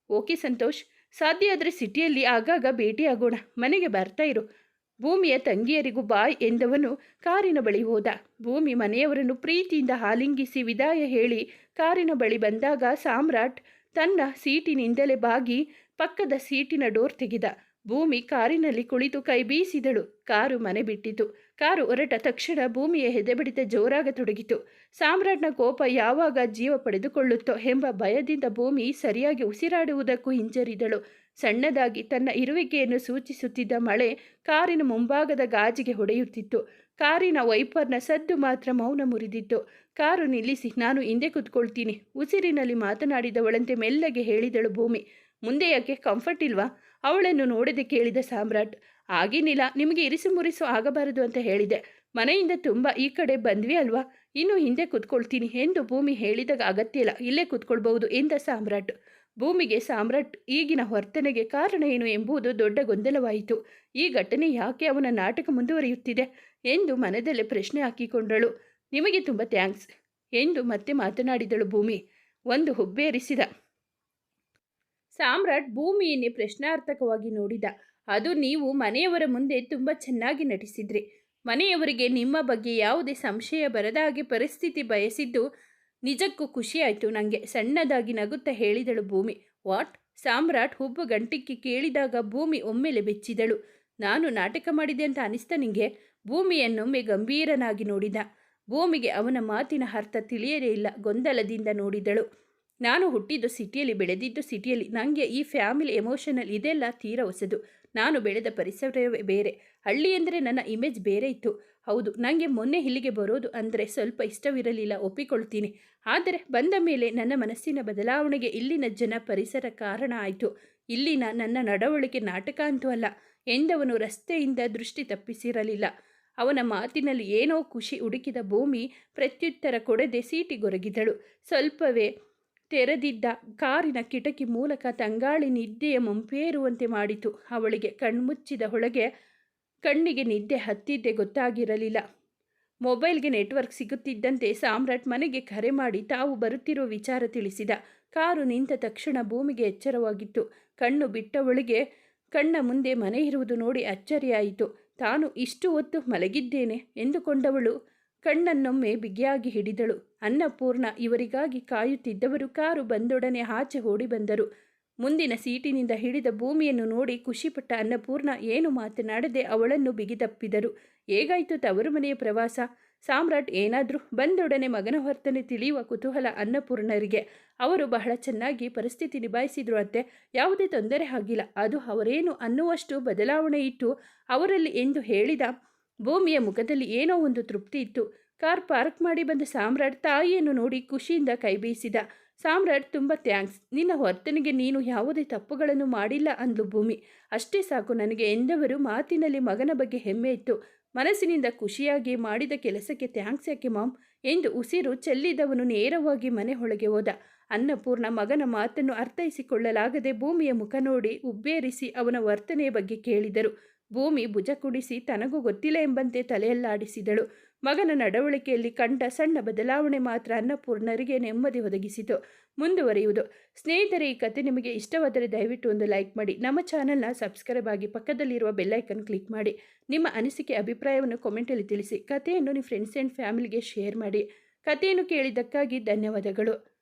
ಓಕೆ ಸಂತೋಷ್, ಸಾಧ್ಯ ಆದರೆ ಸಿಟಿಯಲ್ಲಿ ಆಗಾಗ ಭೇಟಿಯಾಗೋಣ, ಮನೆಗೆ ಬರ್ತಾ ಇರು. ಭೂಮಿಯ ತಂಗಿಯರಿಗೂ ಬಾಯ್ ಎಂದವನು ಕಾರಿನ ಬಳಿ ಹೋದ. ಭೂಮಿ ಮನೆಯವರನ್ನು ಪ್ರೀತಿಯಿಂದ ಹಾಲಿಂಗಿಸಿ ವಿದಾಯ ಹೇಳಿ ಕಾರಿನ ಬಳಿ ಬಂದಾಗ ಸಾಮ್ರಾಟ್ ತನ್ನ ಸೀಟಿನಿಂದಲೇ ಬಾಗಿ ಪಕ್ಕದ ಸೀಟಿನ ಡೋರ್ ತೆಗೆದ. ಭೂಮಿ ಕಾರಿನಲ್ಲಿ ಕುಳಿತು ಕೈ ಬೀಸಿದಳು. ಕಾರು ಮನೆ ಬಿಟ್ಟಿತು. ಕಾರು ಹೊರಟ ತಕ್ಷಣ ಭೂಮಿಯ ಹೆದೆಬಡಿತ ಜೋರಾಗತೊಡಗಿತು ಸಾಮ್ರಾಟ್ನ ಕೋಪ ಯಾವಾಗ ಜೀವ ಪಡೆದುಕೊಳ್ಳುತ್ತೋ ಎಂಬ ಭಯದಿಂದ ಭೂಮಿ ಸರಿಯಾಗಿ ಉಸಿರಾಡುವುದಕ್ಕೂ ಹಿಂಜರಿದಳು. ಸಣ್ಣದಾಗಿ ತನ್ನ ಇರುವಿಕೆಯನ್ನು ಸೂಚಿಸುತ್ತಿದ್ದ ಮಳೆ ಕಾರಿನ ಮುಂಭಾಗದ ಗಾಜಿಗೆ ಹೊಡೆಯುತ್ತಿತ್ತು. ಕಾರಿನ ವೈಪರ್ನ ಸದ್ದು ಮಾತ್ರ ಮೌನ ಮುರಿದಿತ್ತು. ಕಾರು ನಿಲ್ಲಿಸಿ, ನಾನು ಹಿಂದೆ ಕುತ್ಕೊಳ್ತೀನಿ. ಉಸಿರಿನಲ್ಲಿ ಮಾತನಾಡಿದವಳಂತೆ ಮೆಲ್ಲಗೆ ಹೇಳಿದಳು ಭೂಮಿ. ಮುಂದೆ ಯಾಕೆ ಕಂಫರ್ಟ್ ಇಲ್ವಾ? ಅವಳನ್ನು ನೋಡದೆ ಕೇಳಿದ ಸಾಮ್ರಾಟ್ ಆಗಿನಿಲ್ಲ ನಿಮಗೆ ಇರಿಸು ಮುರಿಸು ಆಗಬಾರದು ಅಂತ ಹೇಳಿದೆ. ಮನೆಯಿಂದ ತುಂಬ ಈ ಕಡೆ ಬಂದ್ವಿ ಅಲ್ವಾ? ಇನ್ನು ಹಿಂದೆ ಕೂತ್ಕೊಳ್ತೀನಿ ಎಂದು ಭೂಮಿ ಹೇಳಿದಾಗ ಅಗತ್ಯ ಇಲ್ಲ, ಇಲ್ಲೇ ಕೂತ್ಕೊಳ್ಬಹುದು ಎಂದ ಸಾಮ್ರಾಟ್. ಭೂಮಿಗೆ ಸಾಮ್ರಾಟ್ ಈಗಿನ ವರ್ತನೆಗೆ ಕಾರಣ ಏನು ಎಂಬುದು ದೊಡ್ಡ ಗೊಂದಲವಾಯಿತು. ಈ ಘಟನೆ ಯಾಕೆ ಅವನ ನಾಟಕ ಮುಂದುವರಿಯುತ್ತಿದೆ ಎಂದು ಮನದಲ್ಲೇ ಪ್ರಶ್ನೆ ಹಾಕಿಕೊಂಡಳು. ನಿಮಗೆ ತುಂಬ ಥ್ಯಾಂಕ್ಸ್ ಎಂದು ಮತ್ತೆ ಮಾತನಾಡಿದಳು ಭೂಮಿ. ಒಂದು ಹುಬ್ಬೇರಿಸಿದ ಸಾಮ್ರಾಟ್ ಭೂಮಿಯನ್ನೇ ಪ್ರಶ್ನಾರ್ಥಕವಾಗಿ ನೋಡಿದ. ಅದು ನೀವು ಮನೆಯವರ ಮುಂದೆ ತುಂಬ ಚೆನ್ನಾಗಿ ನಟಿಸಿದ್ರಿ. ಮನೆಯವರಿಗೆ ನಿಮ್ಮ ಬಗ್ಗೆ ಯಾವುದೇ ಸಂಶಯ ಬರದ ಹಾಗೆ ಪರಿಸ್ಥಿತಿ ಬಯಸಿದ್ದು ನಿಜಕ್ಕೂ ಖುಷಿಯಾಯಿತು ನನಗೆ ಸಣ್ಣದಾಗಿ ನಗುತ್ತಾ ಹೇಳಿದಳು ಭೂಮಿ. ವಾಟ್? ಸಾಮ್ರಾಟ್ ಹುಬ್ಬು ಗಂಟಿಕ್ಕಿ ಕೇಳಿದಾಗ ಭೂಮಿ ಒಮ್ಮೆಲೆ ಬೆಚ್ಚಿದಳು. ನಾನು ನಾಟಕ ಮಾಡಿದೆ ಅಂತ ಅನಿಸ್ತಾ ನಿಂಗೆ? ಭೂಮಿಯನ್ನೊಮ್ಮೆ ಗಂಭೀರನಾಗಿ ನೋಡಿದ. ಭೂಮಿಗೆ ಅವನ ಮಾತಿನ ಅರ್ಥ ತಿಳಿಯಲೇ ಇಲ್ಲ. ಗೊಂದಲದಿಂದ ನೋಡಿದಳು. ನಾನು ಹುಟ್ಟಿದ್ದು ಸಿಟಿಯಲ್ಲಿ, ಬೆಳೆದಿದ್ದು ಸಿಟಿಯಲ್ಲಿ. ನನಗೆ ಈ ಫ್ಯಾಮಿಲಿ ಎಮೋಷನಲ್ ಇದೆಲ್ಲ ತೀರ ಹೊಸದು. ನಾನು ಬೆಳೆದ ಪರಿಸರವೇ ಬೇರೆ. ಹಳ್ಳಿ ಅಂದರೆ ನನ್ನ ಇಮೇಜ್ ಬೇರೆ ಇತ್ತು. ಹೌದು ನನಗೆ ಮೊನ್ನೆ ಇಲ್ಲಿಗೆ ಬರೋದು ಅಂದರೆ ಸ್ವಲ್ಪ ಇಷ್ಟವಿರಲಿಲ್ಲ, ಒಪ್ಪಿಕೊಳ್ತೀನಿ. ಆದರೆ ಬಂದ ಮೇಲೆ ನನ್ನ ಮನಸ್ಸಿನ ಬದಲಾವಣೆಗೆ ಇಲ್ಲಿನ ಜನ ಪರಿಸರ ಕಾರಣ ಆಯಿತು. ಇಲ್ಲಿನ ನನ್ನ ನಡವಳಿಕೆ ನಾಟಕ ಅಂತೂ ಅಲ್ಲ. ಎಂದವನು ರಸ್ತೆಯಿಂದ ದೃಷ್ಟಿ ತಪ್ಪಿಸಿರಲಿಲ್ಲ. ಅವನ ಮಾತಿನಲ್ಲಿ ಏನೋ ಖುಷಿ ಹುಡುಕಿದ ಭೂಮಿ ಪ್ರತ್ಯುತ್ತರ ಕೊಡದೆ ಸೀಟಿಗೊರಗಿದಳು. ಸ್ವಲ್ಪವೇ ತೆರೆದಿದ್ದ ಕಾರಿನ ಕಿಟಕಿ ಮೂಲಕ ತಂಗಾಳಿ ನಿದ್ದೆಯ ಮುಂಪೇರುವಂತೆ ಮಾಡಿತು. ಅವಳಿಗೆ ಕಣ್ಮುಚ್ಚಿದ ಒಳಗೆ ಕಣ್ಣಿಗೆ ನಿದ್ದೆ ಹತ್ತಿದ್ದೆ ಗೊತ್ತಾಗಿರಲಿಲ್ಲ. ಮೊಬೈಲ್ಗೆ ನೆಟ್ವರ್ಕ್ ಸಿಗುತ್ತಿದ್ದಂತೆ ಸಾಮ್ರಾಟ್ ಮನೆಗೆ ಕರೆ ಮಾಡಿ ತಾವು ಬರುತ್ತಿರುವ ವಿಚಾರ ತಿಳಿಸಿದ. ಕಾರು ನಿಂತ ತಕ್ಷಣ ಭೂಮಿಗೆ ಎಚ್ಚರವಾಗಿತ್ತು. ಕಣ್ಣು ಬಿಟ್ಟವಳಿಗೆ ಕಣ್ಣ ಮುಂದೆ ಮನೆ ಇರುವುದು ನೋಡಿ ಅಚ್ಚರಿಯಾಯಿತು. ತಾನು ಇಷ್ಟು ಹೊತ್ತು ಮಲಗಿದ್ದೇನೆ ಎಂದುಕೊಂಡವಳು ಕಣ್ಣನ್ನೊಮ್ಮೆ ಬಿಗಿಯಾಗಿ ಹಿಡಿದಳು. ಅನ್ನಪೂರ್ಣ ಇವರಿಗಾಗಿ ಕಾಯುತ್ತಿದ್ದವರು ಕಾರು ಬಂದೊಡನೆ ಆಚೆ ಓಡಿ ಬಂದರು. ಮುಂದಿನ ಸೀಟಿನಿಂದ ಹಿಡಿದ ಭೂಮಿಯನ್ನು ನೋಡಿ ಖುಷಿಪಟ್ಟ ಅನ್ನಪೂರ್ಣ ಏನು ಮಾತನಾಡದೆ ಅವಳನ್ನು ಬಿಗಿದಪ್ಪಿದರು. ಹೇಗಾಯಿತು ತವರು ಮನೆಯ ಪ್ರವಾಸ? ಸಾಮ್ರಾಟ್ ಏನಾದರೂ ಬಂದೊಡನೆ ಮಗನ ವರ್ತನೆ ತಿಳಿಯುವ ಕುತೂಹಲ ಅನ್ನಪೂರ್ಣರಿಗೆ. ಅವರು ಬಹಳ ಚೆನ್ನಾಗಿ ಪರಿಸ್ಥಿತಿ ನಿಭಾಯಿಸಿದ್ರು ಅತ್ತೆ. ಯಾವುದೇ ತೊಂದರೆ ಆಗಿಲ್ಲ. ಅದು ಅವರೇನು ಅನ್ನುವಷ್ಟು ಬದಲಾವಣೆ ಇಟ್ಟು ಅವರಲ್ಲಿ ಎಂದು ಹೇಳಿದ ಭೂಮಿಯ ಮುಖದಲ್ಲಿ ಏನೋ ಒಂದು ತೃಪ್ತಿ ಇತ್ತು. ಕಾರ್ ಪಾರ್ಕ್ ಮಾಡಿ ಬಂದ ಸಾಮ್ರಾಟ್ ತಾಯಿಯನ್ನು ನೋಡಿ ಖುಷಿಯಿಂದ ಕೈ ಬೀಸಿದ. ಸಾಮ್ರಾಟ್ ತುಂಬ ಥ್ಯಾಂಕ್ಸ್. ನಿನ್ನ ವರ್ತನೆಗೆ ನೀನು ಯಾವುದೇ ತಪ್ಪುಗಳನ್ನು ಮಾಡಿಲ್ಲ ಅಂದ್ಲು ಭೂಮಿ. ಅಷ್ಟೇ ಸಾಕು, ನನಗೆ ಎಂದವರು ಮಾತಿನಲ್ಲಿ ಮಗನ ಬಗ್ಗೆ ಹೆಮ್ಮೆ ಇತ್ತು. ಮನಸ್ಸಿನಿಂದ ಖುಷಿಯಾಗಿ ಮಾಡಿದ ಕೆಲಸಕ್ಕೆ ಥ್ಯಾಂಕ್ಸ್ ಯಾಕೆ ಮಾಮ್? ಎಂದು ಉಸಿರು ಚೆಲ್ಲಿದವನು ನೇರವಾಗಿ ಮನೆ ಒಳಗೆ ಹೋದ. ಅನ್ನಪೂರ್ಣ ಮಗನ ಮಾತನ್ನು ಅರ್ಥೈಸಿಕೊಳ್ಳಲಾಗದೆ ಭೂಮಿಯ ಮುಖ ನೋಡಿ ಉಬ್ಬೇರಿಸಿ ಅವನ ವರ್ತನೆಯ ಬಗ್ಗೆ ಕೇಳಿದರು. ಭೂಮಿ ಭುಜ ಕುಡಿಸಿ ತನಗೂ ಗೊತ್ತಿಲ್ಲ ಎಂಬಂತೆ ತಲೆಯಲ್ಲಾಡಿಸಿದಳು. ಮಗನ ನಡವಳಿಕೆಯಲ್ಲಿ ಕಂಡ ಸಣ್ಣ ಬದಲಾವಣೆ ಮಾತ್ರ ಅನ್ನಪೂರ್ಣರಿಗೆ ನೆಮ್ಮದಿ ಒದಗಿಸಿತು. ಮುಂದುವರಿಯುವುದು. ಸ್ನೇಹಿತರೆ, ಈ ಕತೆ ನಿಮಗೆ ಇಷ್ಟವಾದರೆ ದಯವಿಟ್ಟು ಒಂದು ಲೈಕ್ ಮಾಡಿ. ನಮ್ಮ ಚಾನಲ್ನ ಸಬ್ಸ್ಕ್ರೈಬ್ ಆಗಿ ಪಕ್ಕದಲ್ಲಿರುವ ಬೆಲ್ಲೈಕನ್ ಕ್ಲಿಕ್ ಮಾಡಿ. ನಿಮ್ಮ ಅನಿಸಿಕೆ, ಅಭಿಪ್ರಾಯವನ್ನು ಕಾಮೆಂಟಲ್ಲಿ ತಿಳಿಸಿ. ಕಥೆಯನ್ನು ನಿಮ್ಮ ಫ್ರೆಂಡ್ಸ್ ಆ್ಯಂಡ್ ಫ್ಯಾಮಿಲಿಗೆ ಶೇರ್ ಮಾಡಿ. ಕಥೆಯನ್ನು ಕೇಳಿದ್ದಕ್ಕಾಗಿ ಧನ್ಯವಾದಗಳು.